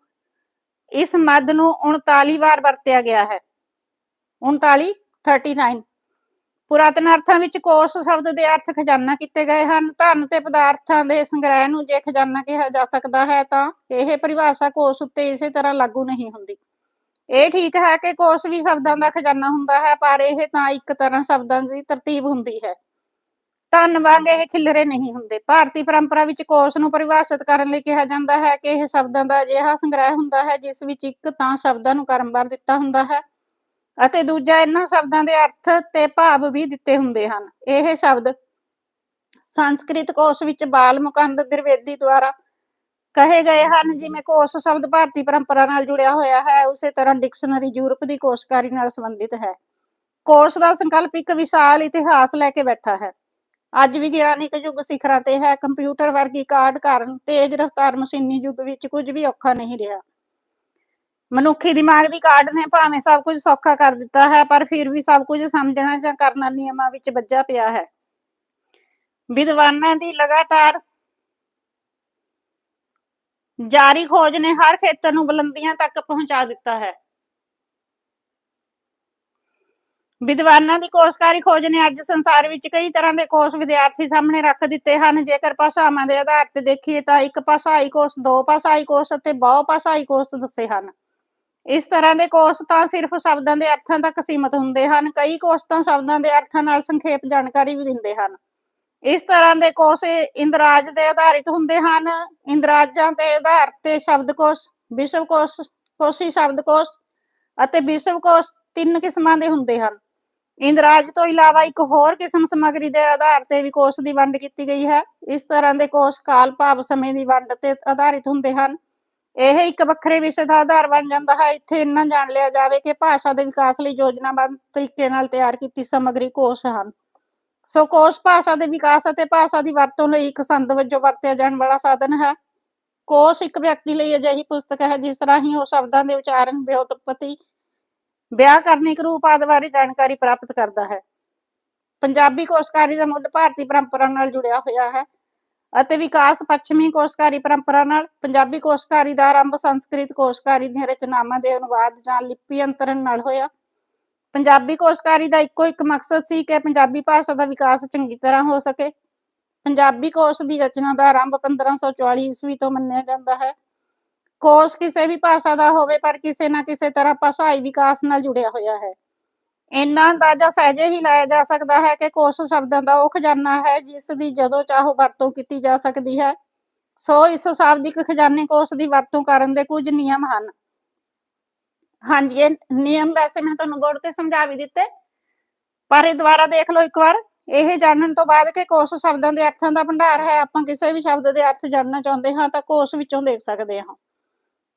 ਇਸ ਮੱਧ ਨੂੰ 39 ਵਾਰ ਵਰਤਿਆ ਗਿਆ ਹੈ। 39 39 ਪੁਰਾਤਨ ਅਰਥਾਂ ਵਿੱਚ ਕੋਸ਼ ਸ਼ਬਦ ਦੇ ਅਰਥ ਖਜ਼ਾਨਾ ਕੀਤੇ ਗਏ ਹਨ। ਧਨ ਤੇ ਪਦਾਰਥਾਂ ਦੇ ਸੰਗ੍ਰਹਿ ਨੂੰ ਜੇ ਖਜ਼ਾਨਾ ਕਿਹਾ ਜਾ ਸਕਦਾ ਹੈ ਤਾਂ ਇਹ ਪਰਿਭਾਸ਼ਾ ਕੋਸ਼ ਉੱਤੇ ਇਸੇ ਤਰ੍ਹਾਂ ਲਾਗੂ ਨਹੀਂ ਹੁੰਦੀ। ਇਹ ਠੀਕ ਹੈ ਕਿ ਕੋਸ਼ ਵੀ ਸ਼ਬਦਾਂ ਦਾ ਖਜ਼ਾਨਾ ਹੁੰਦਾ ਹੈ, ਪਰ ਇਹ ਤਾਂ ਇੱਕ ਤਰ੍ਹਾਂ ਸ਼ਬਦਾਂ ਦੀ ਤਰਤੀਬ ਹੁੰਦੀ ਹੈ। ਧਨ ਵਾਂਗ ਇਹ ਖਿਲਰੇ ਨਹੀਂ ਹੁੰਦੇ। ਭਾਰਤੀ ਪਰੰਪਰਾ ਵਿੱਚ ਕੋਸ਼ ਨੂੰ ਪਰਿਭਾਸ਼ਿਤ ਕਰਨ ਲਈ ਕਿਹਾ ਜਾਂਦਾ ਹੈ ਕਿ ਇਹ ਸ਼ਬਦਾਂ ਦਾ ਅਜਿਹਾ ਸੰਗ੍ਰਹਿ ਹੁੰਦਾ ਹੈ, ਜਿਸ ਵਿੱਚ ਇੱਕ ਤਾਂ ਸ਼ਬਦਾਂ ਨੂੰ ਕਰਮਵਾਰ ਦਿੱਤਾ ਹੁੰਦਾ ਹੈ ਅਤੇ ਦੂਜਾ ਇਹਨਾਂ ਸ਼ਬਦਾਂ ਦੇ ਅਰਥ ਤੇ ਭਾਵ ਵੀ ਦਿੱਤੇ ਹੁੰਦੇ ਹਨ। ਇਹ ਸ਼ਬਦ ਸੰਸਕ੍ਰਿਤ ਕੋਸ਼ ਵਿੱਚ ਬਾਲ ਮੁਕੰਦ ਦਿਰਵੇਦੀ ਦੁਆਰਾ ਕਹੇ ਗਏ ਹਨ, ਜਿਵੇਂ ਕੋਸ਼ ਸ਼ਬਦ ਭਾਰਤੀ ਪਰੰਪਰਾ ਨਾਲ ਜੁੜਿਆ ਹੋਇਆ ਹੈ, ਉਸੇ ਤਰ੍ਹਾਂ ਡਿਕਸ਼ਨਰੀ ਯੂਰਪ ਦੀ ਕੋਸ਼ਕਾਰੀ ਨਾਲ ਸੰਬੰਧਿਤ ਹੈ। ਕੋਸ਼ ਦਾ ਸੰਕਲਪ ਇੱਕ ਵਿਸ਼ਾਲ ਇਤਿਹਾਸ ਲੈ ਕੇ ਬੈਠਾ ਹੈ। ਅੱਜ ਵਿਗਿਆਨਿਕ ਯੁੱਗ ਸਿਖਰਾਂ ਤੇ ਹੈ, ਕੰਪਿਊਟਰ ਵਰਗੀ ਕਾਢ ਕਾਰਨ ਤੇਜ਼ ਰਫ਼ਤਾਰ ਮਸ਼ੀਨੀ ਯੁੱਗ ਵਿੱਚ ਕੁਝ ਵੀ ਔਖਾ ਨਹੀਂ ਰਿਹਾ। ਮਨੁੱਖੀ ਦਿਮਾਗ ਦੀ ਕਾਢ ਨੇ ਭਾਵੇਂ ਸਭ ਕੁਝ ਸੌਖਾ ਕਰ ਦਿੱਤਾ ਹੈ, ਪਰ ਫਿਰ ਵੀ ਸਭ ਕੁਝ ਸਮਝਣਾ ਜਾਂ ਕਰਨਾ ਨਿਯਮਾਂ ਵਿੱਚ ਵੱਜਾ ਪਿਆ ਹੈ। ਵਿਦਵਾਨਾਂ ਦੀ ਲਗਾਤਾਰ ਜਾਰੀ ਖੋਜ ਨੇ ਹਰ ਖੇਤਰ ਨੂੰ ਬੁਲੰਦੀਆਂ ਤੱਕ ਪਹੁੰਚਾ ਦਿੱਤਾ ਹੈ। ਵਿਦਵਾਨਾਂ ਦੀ ਕੋਸ਼ਕਾਰੀ ਖੋਜ ਨੇ ਅੱਜ ਸੰਸਾਰ ਵਿੱਚ ਕਈ ਤਰ੍ਹਾਂ ਦੇ ਕੋਸ਼ ਵਿਦਿਆਰਥੀ ਸਾਹਮਣੇ ਰੱਖ ਦਿੱਤੇ ਹਨ। ਜੇਕਰ ਭਾਸ਼ਾਵਾਂ ਦੇ ਆਧਾਰ ਤੇ ਦੇਖੀਏ ਤਾਂ ਇੱਕ ਭਾਸ਼ਾਈ ਕੋਸ਼, ਦੋ ਭਾਸ਼ਾਈ ਕੋਸ਼ ਅਤੇ ਬਹੁ ਭਾਸ਼ਾਈ ਕੋਸ਼ ਦੱਸੇ ਹਨ। ਇਸ ਤਰ੍ਹਾਂ ਦੇ ਕੋਸ਼ ਤਾਂ ਸਿਰਫ ਸ਼ਬਦਾਂ ਦੇ ਅਰਥਾਂ ਤੱਕ ਸੀਮਤ ਹੁੰਦੇ ਹਨ, ਕਈ ਕੋਸ਼ ਤਾਂ ਸ਼ਬਦਾਂ ਦੇ ਅਰਥਾਂ ਨਾਲ ਸੰਖੇਪ ਜਾਣਕਾਰੀ ਵੀ ਦਿੰਦੇ ਹਨ। ਇਸ ਤਰ੍ਹਾਂ ਦੇ ਕੋਸ਼ ਇੰਦਰਾਜ ਦੇ ਆਧਾਰਿਤ ਹੁੰਦੇ ਹਨ। ਇੰਦਰਾਜਾਂ ਦੇ ਆਧਾਰ ਤੇ ਸ਼ਬਦਕੋਸ਼ ਵਿਸ਼ਵਕੋਸ਼ ਕੋਸ਼ੀ ਸ਼ਬਦਕੋਸ਼ ਅਤੇ ਵਿਸ਼ਵਕੋਸ਼ ਤਿੰਨ ਕਿਸਮਾਂ ਦੇ ਹੁੰਦੇ ਹਨ। ਇੰਦਰਾਜ ਤੋਂ ਇਲਾਵਾ ਇੱਕ ਹੋਰ ਕਿਸਮ ਸਮੱਗਰੀ ਦੇ ਆਧਾਰ ਤੇ ਵੀ ਕੋਸ਼ ਦੀ ਵੰਡ ਕੀਤੀ ਗਈ ਹੈ। ਇਸ ਤਰ੍ਹਾਂ ਦੇ ਕੋਸ਼ ਕਾਲ ਭਾਵ ਸਮੇਂ ਦੀ ਵੰਡ ਤੇ ਆਧਾਰਿਤ ਹੁੰਦੇ ਹਨ। ਇਹ ਇੱਕ ਵੱਖਰੇ ਵਿਸ਼ੇ ਦਾ ਆਧਾਰ ਬਣ ਜਾਂਦਾ ਹੈ। ਇੱਥੇ ਇੰਨਾ ਜਾਣ ਲਿਆ ਜਾਵੇ ਕਿ ਭਾਸ਼ਾ ਦੇ ਵਿਕਾਸ ਲਈ ਯੋਜਨਾਬੱਧ ਤਰੀਕੇ ਨਾਲ ਤਿਆਰ ਕੀਤੀ ਸਮੱਗਰੀ ਕੋਸ਼ ਹਨ। ਸੋ ਕੋਸ਼ ਭਾਸ਼ਾ ਦੇ ਵਿਕਾਸ ਅਤੇ ਭਾਸ਼ਾ ਦੀ ਵਰਤੋਂ ਲਈ ਇੱਕ ਸੰਦ ਵਜੋਂ ਵਰਤਿਆ ਜਾਣ ਵਾਲਾ ਸਾਧਨ ਹੈ। ਕੋਸ਼ ਇੱਕ ਵਿਅਕਤੀ ਲਈ ਅਜਿਹੀ ਪੁਸਤਕ ਹੈ, ਜਿਸ ਰਾਹੀਂ ਉਹ ਸ਼ਬਦਾਂ ਦੇ ਉਚਾਰਨ, ਵਿਉਤਪਤੀ ਵਿਆਕਰਨਿਕ ਰੂਪ ਆਦਿ ਬਾਰੇ ਜਾਣਕਾਰੀ ਪ੍ਰਾਪਤ ਕਰਦਾ ਹੈ। ਪੰਜਾਬੀ ਕੋਸ਼ਕਾਰੀ ਦਾ ਮੁੱਢ ਭਾਰਤੀ ਪਰੰਪਰਾ ਨਾਲ ਜੁੜਿਆ ਹੋਇਆ ਹੈ। ਅਤੇ ਵਿਕਾਸ ਪੱਛਮੀ ਕੋਸ਼ਕਾਰੀ ਪਰੰਪਰਾ ਨਾਲ ਪੰਜਾਬੀ ਕੋਸ਼ਕਾਰੀ ਦਾ ਆਰੰਭ ਸੰਸਕ੍ਰਿਤ ਕੋਸ਼ਕਾਰੀ ਦੀਆਂ ਰਚਨਾਵਾਂ ਦੇ ਅਨੁਵਾਦ ਜਾਂ ਲਿਪੀ ਅੰਤਰਣ ਨਾਲ ਹੋਇਆ। ਪੰਜਾਬੀ ਕੋਸ਼ਕਾਰੀ ਦਾ ਇੱਕੋ ਇੱਕ ਮਕਸਦ ਸੀ ਕਿ ਪੰਜਾਬੀ ਭਾਸ਼ਾ ਦਾ ਵਿਕਾਸ ਚੰਗੀ ਤਰ੍ਹਾਂ ਹੋ ਸਕੇ। ਪੰਜਾਬੀ ਕੋਸ਼ ਦੀ ਰਚਨਾ ਦਾ ਆਰੰਭ 1544 ਈਸਵੀ ਤੋਂ ਮੰਨਿਆ ਜਾਂਦਾ ਹੈ। ਕੋਸ਼ ਕਿਸੇ ਵੀ ਭਾਸ਼ਾ ਦਾ ਹੋਵੇ, ਪਰ ਕਿਸੇ ਨਾ ਕਿਸੇ ਤਰ੍ਹਾਂ ਭਾਸ਼ਾਈ ਵਿਕਾਸ ਨਾਲ ਜੁੜਿਆ ਹੋਇਆ ਹੈ। ਇੰਨਾ ਅੰਦਾਜ਼ਾ ਸਹਿਜੇ ਹੀ ਲਾਇਆ ਜਾ ਸਕਦਾ ਹੈ ਕਿ ਕੋਸ਼ ਸ਼ਬਦਾਂ ਦਾ ਉਹ ਖਜ਼ਾਨਾ ਹੈ ਜਿਸ ਦੀ ਜਦੋਂ ਚਾਹੋ ਵਰਤੋਂ ਕੀਤੀ ਜਾ ਸਕਦੀ ਹੈ। ਸੋ ਇਸ ਸ਼ਾਬਦਿਕ ਖਜ਼ਾਨੇ ਕੋਸ਼ ਦੀ ਵਰਤੋਂ ਕਰਨ ਦੇ ਕੁਝ ਨਿਯਮ ਹਨ। ਹਾਂਜੀ, ਇਹ ਨਿਯਮ ਵੈਸੇ ਮੈਂ ਤੁਹਾਨੂੰ ਬੋਰਡ ਤੇ ਸਮਝਾ ਵੀ ਦਿੱਤੇ, ਪਰ ਇਹ ਦੁਬਾਰਾ ਦੇਖ ਲਓ ਇੱਕ ਵਾਰ। ਇਹ ਜਾਣਨ ਤੋਂ ਬਾਅਦ ਕਿ ਕੋਸ਼ ਸ਼ਬਦਾਂ ਦੇ ਅਰਥਾਂ ਦਾ ਭੰਡਾਰ ਹੈ। ਆਪਾਂ ਕਿਸੇ ਵੀ ਸ਼ਬਦ ਦੇ ਅਰਥ ਜਾਣਨਾ ਚਾਹੁੰਦੇ ਹਾਂ ਤਾਂ ਕੋਸ਼ ਵਿੱਚੋਂ ਦੇਖ ਸਕਦੇ ਹਾਂ।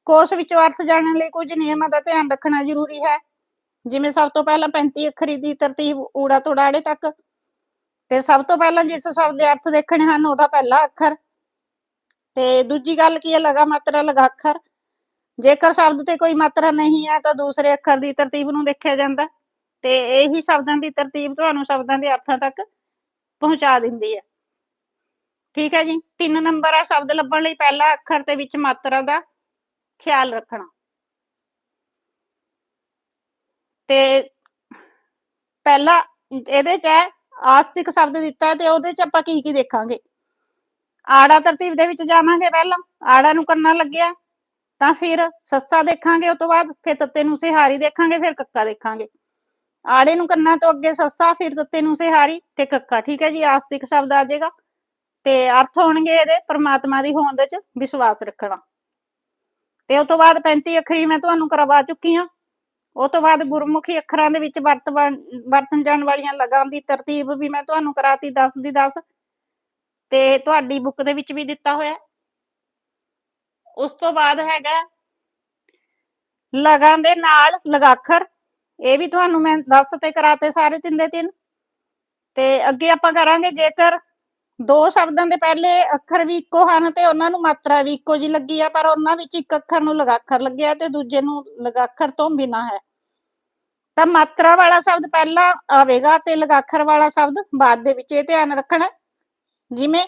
ਕੋਸ਼ ਵਿੱਚੋਂ ਅਰਥ ਜਾਣਨ ਲਈ ਕੁਝ ਨਿਯਮਾਂ ਦਾ ਧਿਆਨ ਰੱਖਣਾ ਜ਼ਰੂਰੀ ਹੈ। ਜਿਵੇਂ ਸਭ ਤੋਂ ਪਹਿਲਾਂ 35 ਅੱਖਰੀ ਦੀ ਤਰਤੀਬ ਊੜਾ ਤੋਂ ਡਾੜੇ ਤੱਕ, ਤੇ ਸਭ ਤੋਂ ਪਹਿਲਾਂ ਜਿਸ ਸ਼ਬਦ ਦੇ ਅਰਥ ਦੇਖਣੇ ਹਨ, ਉਹਦਾ ਪਹਿਲਾ ਅੱਖਰ। ਤੇ ਦੂਜੀ ਗੱਲ ਕੀ ਹੈ, ਲਗਾ ਮਾਤਰਾ, ਲਗਾ ਅੱਖਰ। ਜੇਕਰ ਸ਼ਬਦ ਤੇ ਕੋਈ ਮਾਤਰਾ ਨਹੀਂ ਹੈ, ਤਾਂ ਦੂਸਰੇ ਅੱਖਰ ਦੀ ਤਰਤੀਬ ਨੂੰ ਦੇਖਿਆ ਜਾਂਦਾ। ਤੇ ਇਹੀ ਸ਼ਬਦਾਂ ਦੀ ਤਰਤੀਬ ਤੁਹਾਨੂੰ ਸ਼ਬਦਾਂ ਦੇ ਅਰਥਾਂ ਤੱਕ ਪਹੁੰਚਾ ਦਿੰਦੀ ਹੈ। ਠੀਕ ਹੈ ਜੀ? ਤਿੰਨ ਨੰਬਰ ਆ, ਸ਼ਬਦ ਲੱਭਣ ਲਈ ਪਹਿਲਾ ਅੱਖਰ ਤੇ ਵਿੱਚ ਮਾਤਰਾ ਦਾ ਖਿਆਲ ਰੱਖਣਾ। ਤੇ ਪਹਿਲਾ ਇਹਦੇ ਚ ਹੈ, ਆਸਤਿਕ ਸ਼ਬਦ ਦਿੱਤਾ ਤੇ ਉਹਦੇ ਚ ਆਪਾਂ ਕੀ ਕੀ ਦੇਖਾਂਗੇ? ਆੜਾ ਤਰਤੀਬ ਦੇ ਵਿੱਚ ਜਾਵਾਂਗੇ ਪਹਿਲਾਂ, ਆੜਾ ਨੂੰ ਕਰਨਾ ਲੱਗਿਆ, ਤਾਂ ਫਿਰ ਸੱਸਾ ਦੇਖਾਂਗੇ ਉਸ ਤੋਂ ਬਾਅਦ, ਫਿਰ ਤੱਤੇ ਨੂੰ ਸਿਹਾਰੀ ਦੇਖਾਂਗੇ, ਫਿਰ ਕੱਕਾ ਦੇਖਾਂਗੇ। ਆੜੇ ਨੂੰ ਕੰਨਾਂ ਤੋਂ ਅੱਗੇ ਸੱਸਾ, ਫਿਰ ਤੱਤੇ ਨੂੰ ਸਿਹਾਰੀ ਤੇ ਕੱਕਾ, ਠੀਕ ਹੈ ਜੀ, ਆਸਤਿਕ ਸ਼ਬਦ ਆ ਜਾਏਗਾ। ਤੇ ਅਰਥ ਹੋਣਗੇ ਇਹਦੇ ਪਰਮਾਤਮਾ ਦੀ ਹੋਂਦ ਵਿੱਚ ਵਿਸ਼ਵਾਸ ਰੱਖਣਾ। ਤੇ ਉਸ ਤੋਂ ਬਾਅਦ 35 ਅੱਖਰੀ ਮੈਂ ਤੁਹਾਨੂੰ ਕਰਵਾ ਚੁੱਕੀ ਹਾਂ। ਉਹ ਤੋਂ ਬਾਅਦ ਗੁਰਮੁਖੀ ਅੱਖਰਾਂ ਦੇ ਵਿੱਚ ਵਰਤ ਵਰਤਨ ਜਾਣ ਵਾਲੀਆਂ ਲਗਾਂ ਦੀ ਤਰਤੀਬ ਵੀ ਮੈਂ ਤੁਹਾਨੂੰ ਕਰਾਤੀ 10 ਦੀ 10 ਤੇ ਤੁਹਾਡੀ ਬੁੱਕ ਦੇ ਵਿੱਚ ਵੀ ਦਿੱਤਾ ਹੋਇਆ। ਉਸ ਤੋਂ ਬਾਅਦ ਹੈਗਾ ਲਗਾਂ ਦੇ ਨਾਲ ਲਗਾਖਰ। ਇਹ ਵੀ ਤੁਹਾਨੂੰ ਮੈਂ 10 ਤੇ ਕਰਾਤੇ ਸਾਰੇ ਤਿੰਨ ਦੇ ਤਿੰਨ। ਤੇ ਅੱਗੇ ਆਪਾਂ ਕਰਾਂਗੇ ਜੇਕਰ ਦੋ ਸ਼ਬਦਾਂ ਦੇ ਪਹਿਲੇ ਅੱਖਰ ਵੀ ਇੱਕੋ ਹਨ ਤੇ ਉਹਨਾਂ ਨੂੰ ਮਾਤਰਾ ਵੀ ਇੱਕੋ ਜੀ ਲੱਗੀ ਆ, ਪਰ ਉਹਨਾਂ ਵਿੱਚ ਇੱਕ ਅੱਖਰ ਨੂੰ ਲਗਾਖਰ ਲੱਗਿਆ ਤੇ ਦੂਜੇ ਨੂੰ ਲਗਾਖਰ ਤੋਂ ਬਿਨਾ ਹੈ। ਤਾਂ ਮਾਤਰਾ ਵਾਲਾ ਸ਼ਬਦ ਪਹਿਲਾਂ ਆਵੇਗਾ ਤੇ ਲਗਾਖਰ ਵਾਲਾ ਸ਼ਬਦ ਬਾਅਦ ਦੇ ਵਿੱਚ ਇਹ ਧਿਆਨ ਰੱਖਣਾ। ਜਿਵੇਂ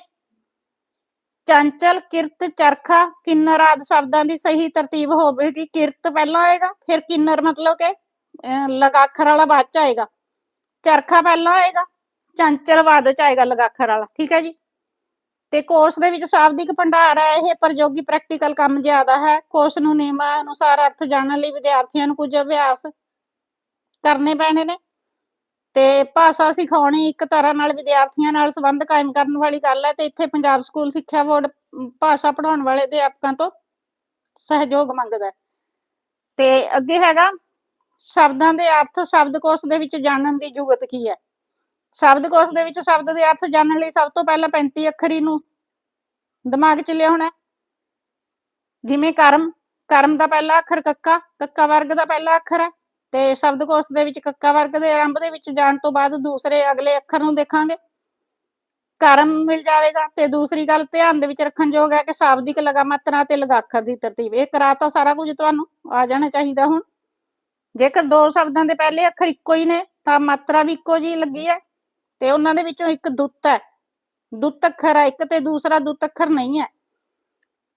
ਚੰਚਲ, ਕਿਰਤ, ਚਰਖਾ, ਕਿੰਨਰ ਆਦਿ ਸ਼ਬਦਾਂ ਦੀ ਸਹੀ ਤਰਤੀਬ ਹੋਵੇਗੀ। ਕਿਰਤ ਪਹਿਲਾਂ ਆਏਗਾ, ਫਿਰ ਕਿੰਨਰ ਮਤਲਬ ਕਿ ਲਗਾਖਰ ਵਾਲਾ ਬਾਅਦ ਚ ਆਏਗਾ। ਚਰਖਾ ਪਹਿਲਾਂ ਆਏਗਾ, ਚੰਚਲ ਬਾਅਦ ਚ ਆਏਗਾ ਲਗਾਖਰ ਵਾਲਾ, ਠੀਕ ਹੈ ਜੀ? ਤੇ ਕੋਰਸ ਦੇ ਵਿੱਚ ਸ਼ਾਬਦਿਕ ਭੰਡਾਰ ਹੈ, ਇਹ ਪ੍ਰਯੋਗੀ ਪ੍ਰੈਕਟੀਕਲ ਕੰਮ ਜ਼ਿਆਦਾ ਹੈ। ਕੋਰਸ ਨੂੰ ਨਿਯਮਾਂ ਅਨੁਸਾਰ ਅਰਥ ਜਾਣਨ ਲਈ ਵਿਦਿਆਰਥੀਆਂ ਨੂੰ ਕੁਝ ਅਭਿਆਸ ਕਰਨੇ ਪੈਣੇ ਨੇ। ਤੇ ਭਾਸ਼ਾ ਸਿਖਾਉਣੀ ਇੱਕ ਤਰ੍ਹਾਂ ਨਾਲ ਵਿਦਿਆਰਥੀਆਂ ਨਾਲ ਸੰਬੰਧ ਕਾਇਮ ਕਰਨ ਵਾਲੀ ਗੱਲ ਹੈ ਤੇ ਇੱਥੇ ਪੰਜਾਬ ਸਕੂਲ ਸਿੱਖਿਆ ਬੋਰਡ ਭਾਸ਼ਾ ਪੜਾਉਣ ਵਾਲੇ ਅਧਿਆਪਕਾਂ ਤੋਂ ਸਹਿਯੋਗ ਮੰਗਦਾ ਹੈ। ਤੇ ਅੱਗੇ ਹੈਗਾ, ਸ਼ਬਦਾਂ ਦੇ ਅਰਥ ਸ਼ਬਦਕੋਸ਼ ਦੇ ਵਿੱਚ ਜਾਣਨ ਦੀ ਜ਼ਰੂਰਤ ਕੀ ਹੈ? ਸ਼ਬਦਕੋਸ਼ ਦੇ ਵਿੱਚ ਸ਼ਬਦ ਦੇ ਅਰਥ ਜਾਣਨ ਲਈ ਸਭ ਤੋਂ ਪਹਿਲਾਂ 35 ਅੱਖਰੀ ਨੂੰ ਦਿਮਾਗ 'ਚ ਲਿਆਉਣਾ ਜਿਵੇਂ ਕਰਮ ਕਰਮ ਦਾ ਪਹਿਲਾ ਅੱਖਰ ਕੱਕਾ ਕੱਕਾ ਵਰਗ ਦਾ ਪਹਿਲਾ ਅੱਖਰ ਹੈ। ਤੇ ਸ਼ਬਦਕੋਸ਼ ਦੇ ਵਿੱਚ ਕੱਕਾ ਵਰਗ ਦੇ ਆਰੰਭ ਦੇ ਵਿੱਚ ਜਾਣ ਤੋਂ ਬਾਅਦ ਦੂਸਰੇ ਅਗਲੇ ਅੱਖਰ ਨੂੰ ਦੇਖਾਂਗੇ। ਕਰਮ ਮਿਲ ਜਾਵੇਗਾ ਤੇ ਦੂਸਰੀ ਗੱਲ ਧਿਆਨ ਦੇ ਵਿੱਚ ਰੱਖਣ ਯੋਗ ਹੈ ਕਿ ਸ਼ਾਬਦਿਕ ਲਗਾਮਾਤਰਾ ਤੇ ਲਗਾਖਰ ਦੀ ਤਰਤੀਬ। ਇਹ ਕਰਾਤਾ ਸਾਰਾ ਕੁਝ ਤੁਹਾਨੂੰ ਆ ਜਾਣਾ ਚਾਹੀਦਾ ਹੁਣ। ਜੇਕਰ ਦੋ ਸ਼ਬਦਾਂ ਦੇ ਪਹਿਲੇ ਅੱਖਰ ਇੱਕੋ ਹੀ ਨੇ, ਤਾਂ ਮਾਤਰਾ ਵੀ ਇੱਕੋ ਜਿਹੀ ਲੱਗੀ ਹੈ ਤੇ ਉਹਨਾਂ ਦੇ ਵਿੱਚੋਂ ਇੱਕ ਦੁੱਤ ਹੈ। ਦੁੱਤ ਅੱਖਰ ਹੈ, ਇੱਕ ਤੇ ਦੂਸਰਾ ਦੁੱਤ ਅੱਖਰ ਨਹੀਂ ਹੈ।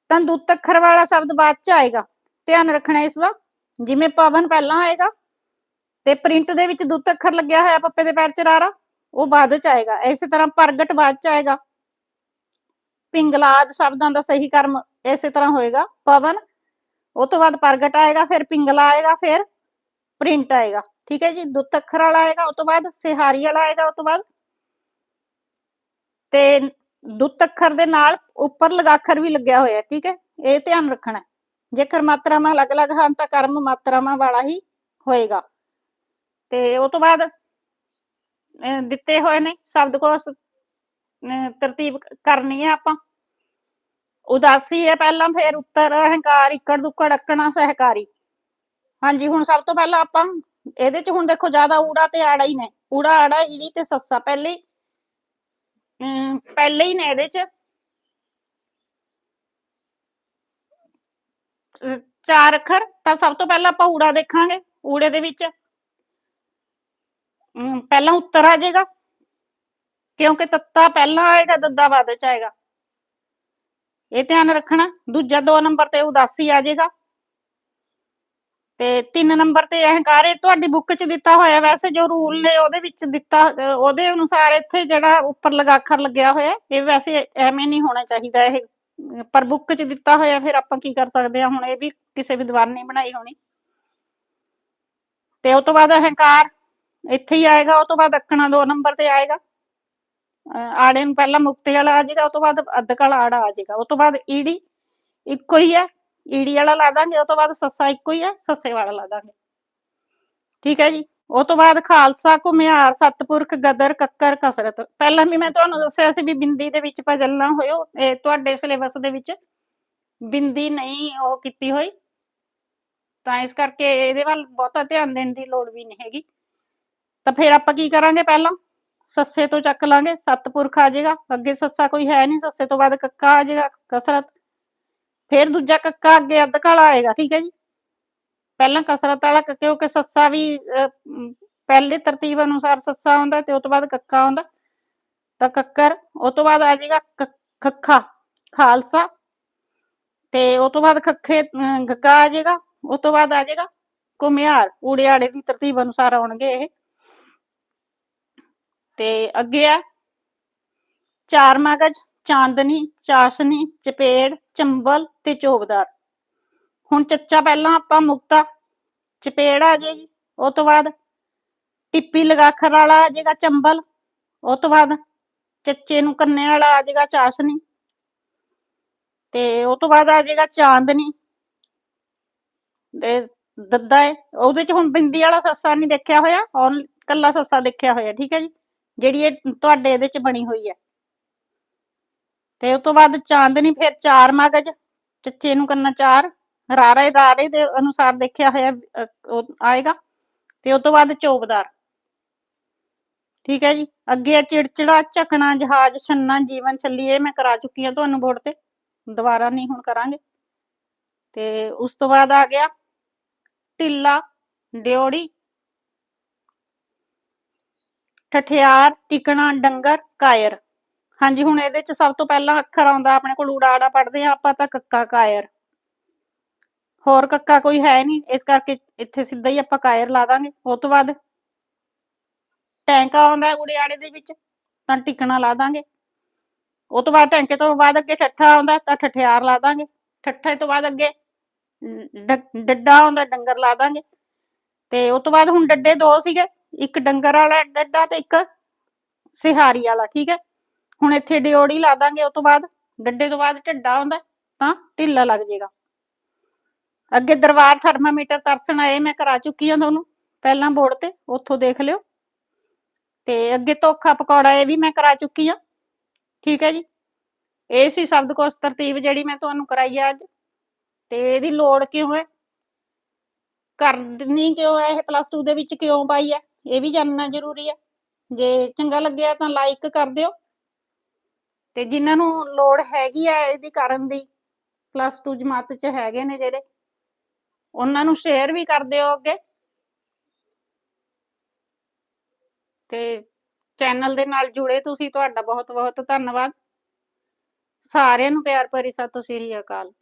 ਤਾਂ ਦੁੱਤ ਅੱਖਰ ਵਾਲਾ ਸ਼ਬਦ ਬਾਅਦ ਚ ਆਏਗਾ। ਧਿਆਨ ਰੱਖਣਾ ਇਸ ਦਾ। ਜਿਵੇਂ ਪਵਨ ਪਹਿਲਾਂ ਆਏਗਾ ਤੇ ਪ੍ਰਿੰਟ ਦੇ ਵਿੱਚ ਦੁੱਤ ਅੱਖਰ ਲੱਗਿਆ ਹੋਇਆ ਪੱਪੇ ਦੇ ਪੈਰ ਚ ਰਾਰਾ, ਉਹ ਬਾਅਦ ਚ ਆਏਗਾ। ਇਸੇ ਤਰ੍ਹਾਂ ਪ੍ਰਗਟ ਬਾਅਦ ਚ ਆਏਗਾ। ਪਿੰਗਲਾਦ ਸ਼ਬਦਾਂ ਦਾ ਸਹੀ ਕਰਮ ਇਸੇ ਤਰ੍ਹਾਂ ਹੋਏਗਾ। ਪਵਨ, ਉਹ ਤੋਂ ਬਾਅਦ ਪ੍ਰਗਟ ਆਏਗਾ, ਫਿਰ ਪਿੰਗਲਾ ਆਏਗਾ, ਫਿਰ ਪ੍ਰਿੰਟ ਆਏਗਾ। ਠੀਕ ਹੈ ਜੀ? ਦੁੱਤ ਅੱਖਰ ਵਾਲਾ ਆਏਗਾ, ਉਹ ਤੋਂ ਬਾਅਦ ਸਿਹਾਰੀ ਵਾਲਾ ਆਏਗਾ, ਉਹ ਤੋਂ ਬਾਅਦ। ਤੇ ਦੁੱਤ ਅੱਖਰ ਦੇ ਨਾਲ ਉੱਪਰ ਲਗਾਖਰ ਵੀ ਲੱਗਿਆ ਹੋਇਆ, ਠੀਕ ਹੈ? ਇਹ ਧਿਆਨ ਰੱਖਣਾ ਜੇਕਰ ਮਾਤਰਾਵਾਂ ਅਲੱਗ-ਅਲੱਗ ਹਨ ਤਾਂ ਕਰਮ ਮਾਤਰਾਵਾਂ ਵਾਲਾ ਹੀ ਹੋਏਗਾ। ਤੇ ਉਹ ਤੋਂ ਬਾਅਦ ਦਿੱਤੇ ਹੋਏ ਨੇ ਸ਼ਬਦਕੋਸ਼ ਅਹ, ਤਰਤੀਬ ਕਰਨੀ ਹੈ ਆਪਾਂ। ਉਦਾਸੀ ਹੈ ਪਹਿਲਾਂ ਫਿਰ ਉੱਤਰ ਹੰਕਾਰ ਇਕੜ ਦੁੱਕੜ ਅਕਣਾ ਸਹਿਕਾਰੀ। ਹਾਂਜੀ ਹੁਣ ਸਭ ਤੋਂ ਪਹਿਲਾਂ ਆਪਾਂ ਇਹਦੇ ਚ ਹੁਣ ਦੇਖੋ ਜ਼ਿਆਦਾ ਊੜਾ ਤੇ ਆੜਾ ਹੀ ਨੇ। ਊੜਾ ਆੜਾ ਈੜੀ ਤੇ ਸੱਸਾ ਪਹਿਲੇ ਪਹਿਲੇ ਹੀ ਨੇ ਇਹਦੇ ਚ। ਚਾਰ ਅੱਖਰ ਤਾਂ ਸਭ ਤੋਂ ਪਹਿਲਾਂ ਆਪਾਂ ਊੜਾ ਦੇਖਾਂਗੇ ਊੜੇ ਦੇ ਵਿੱਚ। ਅਮ, ਪਹਿਲਾਂ ਉੱਤਰ ਆ ਜਾਏਗਾ। ਕਿਉਂਕਿ ਤੱਤਾ ਪਹਿਲਾਂ ਆਏਗਾ ਦੱਦਾ ਬਾਅਦ ਚ ਆਏਗਾ। ਇਹ ਧਿਆਨ ਰੱਖਣਾ ਦੂਜਾ ਦੋ ਨੰਬਰ ਤੇ ਉਦਾਸੀ ਆ ਜਾਏਗਾ। ਤੇ ਤਿੰਨ ਨੰਬਰ ਤੇ ਅਹੰਕਾਰ ਇਹ ਤੁਹਾਡੀ ਬੁੱਕ 'ਚ ਦਿੱਤਾ ਹੋਇਆ ਵੈਸੇ ਜੋ ਰੂਲ ਨੇ ਉਹਦੇ ਵਿੱਚ ਦਿੱਤਾ ਅਹ ਉਹਦੇ ਅਨੁਸਾਰ ਇੱਥੇ ਜਿਹੜਾ ਉੱਪਰ ਲਗਾ ਲੱਗਿਆ ਹੋਇਆ ਇਹ ਵੈਸੇ ਐਵੇਂ ਨਹੀਂ ਹੋਣਾ ਚਾਹੀਦਾ ਇਹ। ਅਹ ਪਰ ਬੁੱਕ 'ਚ ਦਿੱਤਾ ਹੋਇਆ ਫਿਰ ਆਪਾਂ ਕੀ ਕਰ ਸਕਦੇ ਹਾਂ? ਹੁਣ ਇਹ ਵੀ ਕਿਸੇ ਵਿਦਵਾਨ ਨੇ ਬਣਾਈ ਹੋਣੀ। ਤੇ ਉਹ ਤੋਂ ਬਾਅਦ ਅਹੰਕਾਰ ਇੱਥੇ ਹੀ ਆਏਗਾ, ਉਹ ਤੋਂ ਬਾਅਦ ਅੱਕਣਾ ਦੋ ਨੰਬਰ ਤੇ ਆਏਗਾ। ਆੜੇ ਨੂੰ ਪਹਿਲਾਂ ਮੁਕਤੇ ਵਾਲਾ ਆ ਜਾਏਗਾ, ਉਹ ਤੋਂ ਬਾਅਦ ਅੱਧਕ ਵਾਲਾ ਆੜਾ ਆ ਜਾਏਗਾ। ਉਹ ਤੋਂ ਬਾਅਦ ਈੜੀ ਇੱਕੋ ਹੀ ਹੈ, ਈੜੀ ਵਾਲਾ ਲਾ ਦਾਂਗੇ, ਉਹ ਤੋਂ ਬਾਅਦ ਸੱਸਾ ਇੱਕੋ ਹੀ ਹੈ, ਸੱਸੇ ਵਾਲਾ ਲਾ ਦਾਂਗੇ। ਠੀਕ ਹੈ ਜੀ? ਉਹ ਤੋਂ ਬਾਅਦ ਖਾਲਸਾ, ਘੁਮਿਆਰ, ਸਤਪੁਰਖ, ਗਦਰ, ਕੱਕਰ, ਕਸਰਤ। ਪਹਿਲਾਂ ਵੀ ਮੈਂ ਤੁਹਾਨੂੰ ਦੱਸਿਆ ਸੀ ਵੀ ਬਿੰਦੀ ਦੇ ਵਿੱਚ ਭਜਲ ਹੋਇਓ। ਇਹ ਤੁਹਾਡੇ ਸਿਲੇਬਸ ਦੇ ਵਿੱਚ ਬਿੰਦੀ ਨਹੀਂ ਉਹ ਕੀਤੀ ਹੋਈ। ਤਾਂ ਇਸ ਕਰਕੇ ਇਹਦੇ ਵੱਲ ਬਹੁਤਾ ਧਿਆਨ ਦੇਣ ਦੀ ਲੋੜ ਵੀ ਨਹੀਂ ਹੈਗੀ। ਤਾਂ ਫਿਰ ਆਪਾਂ ਕੀ ਕਰਾਂਗੇ ਪਹਿਲਾਂ? ਸੱਸੇ ਤੋਂ ਚੱਕ ਲਾਂਗੇ ਸਤਪੁਰਖ ਆ ਜਾਏਗਾ। ਅੱਗੇ ਸੱਸਾ ਕੋਈ ਹੈ ਨਹੀਂ, ਸੱਸੇ ਤੋਂ ਬਾਅਦ ਕੱਕਾ ਆ ਜਾਏਗਾ, ਕਸਰਤ। ਫਿਰ ਦੂਜਾ ਕੱਕਾ ਅੱਗੇ ਅੱਧ ਆਏਗਾ, ਠੀਕ ਹੈ ਜੀ? ਪਹਿਲਾਂ ਕਸਰਤ ਵਾਲਾ ਕਿਉਂਕਿ ਸੱਸਾ ਵੀ ਪਹਿਲੇ ਤਰਤੀਬ ਅਨੁਸਾਰ ਸੱਸਾ ਆਉਂਦਾ ਤੇ ਉਸ ਤੋਂ ਬਾਅਦ ਕੱਕਾ ਆਉਂਦਾ ਤਾਂ ਕੱਕਰ, ਉਹ ਤੋਂ ਬਾਅਦ ਆ ਜਾਏਗਾ ਖੱਖਾ, ਖਾਲਸਾ। ਤੇ ਉਹ ਤੋਂ ਬਾਅਦ ਖੱਖੇ ਗੱਕਾ ਗੱਗਾ ਆ ਜਾਏਗਾ, ਉਹ ਤੋਂ ਬਾਅਦ ਆ ਜਾਏਗਾ ਘੁਮਿਆਰ। ਊੜਿਆੜੇ ਦੀ ਤਰਤੀਬ ਅਨੁਸਾਰ ਆਉਣਗੇ ਇਹ। ਤੇ ਅੱਗੇ ਆ। ਚਾਰ ਮਗਜ, ਚਾਂਦਨੀ, ਚਾਸ਼ਨੀ, ਚਪੇੜ, ਚੰਬਲ ਤੇ ਚੋਬਦਾਰ। ਹੁਣ ਚੱਚਾ ਪਹਿਲਾਂ ਆਪਾਂ ਮੁਕਤਾ ਚਪੇੜ ਆ ਜਾਏਗੀ ਉਹ ਤੋਂ ਬਾਅਦ ਟਿੱਪੀ ਲਗਾਖਰ ਵਾਲਾ ਆ ਜਾਏਗਾ ਚੰਬਲ, ਉਹ ਤੋਂ ਬਾਅਦ ਚੱਚੇ ਨੂੰ ਕੰਨੇ ਵਾਲਾ ਆ ਜਾਏਗਾ ਚਾਸ਼ਨੀ। ਤੇ ਉਹ ਤੋਂ ਬਾਅਦ ਆ ਜਾਏਗਾ ਚਾਂਦਨੀ। ਤੇ ਦੱਦਾ ਹੈ ਉਹਦੇ ਚ ਹੁਣ ਬਿੰਦੀ ਵਾਲਾ ਸੱਸਾ ਨਹੀਂ ਦੇਖਿਆ ਹੋਇਆ ਔਰ ਕੱਲਾ ਸੱਸਾ ਦੇਖਿਆ ਹੋਇਆ, ਠੀਕ ਹੈ ਜੀ? ਜਿਹੜੀ ਇਹ ਤੁਹਾਡੇ ਇਹਦੇ ਚ ਬਣੀ ਹੋਈ ਹੈ। ਤੇ ਉਸ ਤੋਂ ਬਾਅਦ ਚਾਂਦਨੀ ਫਿਰ ਚਾਰ ਮਗਜ, ਚੱਚੇ ਨੂੰ ਕਰਨਾ ਚਾਰ, ਰਾਰੇ ਰਾਰੇ ਦੇ ਅਨੁਸਾਰ ਦੇਖਿਆ ਹੋਇਆ ਆਏਗਾ, ਤੇ ਉਸ ਤੋਂ ਬਾਅਦ ਚੋਬਦਾਰ। ਠੀਕ ਹੈ ਜੀ, ਅੱਗੇ ਆ ਚਿੜਚਿੜਾ, ਝਕਣਾ, ਜਹਾਜ਼, ਛੰਨਾ, ਜੀਵਨ ਚੱਲੀ ਇਹ ਮੈਂ ਕਰਾ ਚੁੱਕੀ ਹਾਂ ਤੁਹਾਨੂੰ ਬੋਰਡ ਤੇ, ਦੁਬਾਰਾ ਨਹੀਂ ਹੁਣ ਕਰਾਂਗੇ। ਤੇ ਉਸ ਤੋਂ ਬਾਅਦ ਆ ਗਿਆ, ਢਿੱਲਾ, ਡਿਓੜੀ ਠਠਿਆਰ, ਟਿਕਣਾ, ਡੰਗਰ, ਕਾਇਰ। ਹਾਂਜੀ, ਹੁਣ ਇਹਦੇ ਚ ਸਭ ਤੋਂ ਪਹਿਲਾਂ ਅੱਖਰ ਆਉਂਦਾ, ਆਪਣੇ ਕੋਲ ਊੜਾੜਾ ਪੜਦੇ ਆ ਆਪਾਂ ਤਾਂ ਕੱਕਾ ਕਾਇਰ। ਹੋਰ ਕੱਕਾ ਕੋਈ ਹੈ ਨਹੀਂ, ਇਸ ਕਰਕੇ ਇੱਥੇ ਸਿੱਧਾ ਹੀ ਆਪਾਂ ਕਾਇਰ ਲਾ ਦਾਂਗੇ। ਉਸ ਤੋਂ ਬਾਅਦ ਟੈਂਕਾ ਆਉਂਦਾ ਹੈ ਉੜਿਆੜੇ ਦੇ ਵਿੱਚ, ਤਾਂ ਟਿਕਣਾ ਲਾ ਦਾਂਗੇ। ਉਹ ਤੋਂ ਬਾਅਦ ਟੈਂਕੇ ਤੋਂ ਬਾਅਦ ਅੱਗੇ ਠੱਠਾ ਆਉਂਦਾ, ਤਾਂ ਠਠਿਆਰ ਲਾ ਦਾਂਗੇ। ਠੱਠੇ ਤੋਂ ਬਾਅਦ ਅੱਗੇ ਡੱਡਾ ਆਉਂਦਾ, ਡੰਗਰ ਲਾ ਦਾਂਗੇ। ਤੇ ਉਸ ਤੋਂ ਬਾਅਦ ਹੁਣ ਡੱਡੇ ਦੋ ਸੀਗੇ। ਇੱਕ ਡੰਗਰ ਵਾਲਾ ਡੱਡਾ ਤੇ ਇੱਕ ਸਿਹਾਰੀ ਵਾਲਾ, ਠੀਕ ਹੈ? ਹੁਣ ਇੱਥੇ ਡਿਓੜੀ ਲਾ ਦਾਂਗੇ ਉਸ ਤੋਂ ਬਾਅਦ ਡੱਡੇ ਤੋਂ ਬਾਅਦ ਢੱਡਾ ਆਉਂਦਾ, ਤਾਂ ਢਿੱਲਾ ਲੱਗ ਜਾਏਗਾ। ਅੱਗੇ ਦਰਬਾਰ ਥਰਮਾਮੀਟਰ ਤਰਸਣ ਆਏ, ਮੈਂ ਕਰਾ ਚੁੱਕੀ ਹਾਂ ਤੁਹਾਨੂੰ, ਪਹਿਲਾਂ ਬੋਰਡ ਤੇ, ਉੱਥੋਂ ਦੇਖ ਲਿਓ। ਤੇ ਅੱਗੇ ਧੋਖਾ ਪਕੌੜਾ ਇਹ ਵੀ ਮੈਂ ਕਰਾ ਚੁੱਕੀ ਹਾਂ, ਠੀਕ ਹੈ ਜੀ? ਇਹ ਸੀ ਸ਼ਬਦਕੋਸ਼ ਤਰਤੀਬ ਜਿਹੜੀ ਮੈਂ ਤੁਹਾਨੂੰ ਕਰਾਈ ਆ ਅੱਜ। ਤੇ ਇਹਦੀ ਲੋੜ ਕਿਉਂ ਹੈ? ਕਰਨੀ ਕਿਉਂ ਹੈ? ਇਹ ਪਲੱਸ 2 ਦੇ ਵਿੱਚ ਕਿਉਂ ਪਾਈ ਹੈ? ਇਹ ਵੀ ਜਾਣਨਾ ਜ਼ਰੂਰੀ ਹੈ ਜੇ ਚੰਗਾ ਲੱਗਿਆ ਤਾਂ ਲਾਈਕ ਕਰ ਦਿਓ। ਤੇ ਜਿਨ੍ਹਾਂ ਨੂੰ ਲੋੜ ਹੈਗੀ ਆ ਇਹਦੀ ਕਰਨ ਦੀ ਪਲੱਸ 2 ਜਮਾਤ ਚ ਹੈਗੇ ਨੇ ਜਿਹੜੇ, ਉਹਨਾਂ ਨੂੰ ਸ਼ੇਅਰ ਵੀ ਕਰ ਦਿਓ ਅੱਗੇ। ਤੇ ਚੈਨਲ ਦੇ ਨਾਲ ਜੁੜੇ ਤੁਸੀਂ, ਤੁਹਾਡਾ ਬਹੁਤ ਬਹੁਤ ਧੰਨਵਾਦ। ਸਾਰਿਆਂ ਨੂੰ ਪਿਆਰ ਭਰੀ ਸਤਿ ਸ੍ਰੀ ਅਕਾਲ।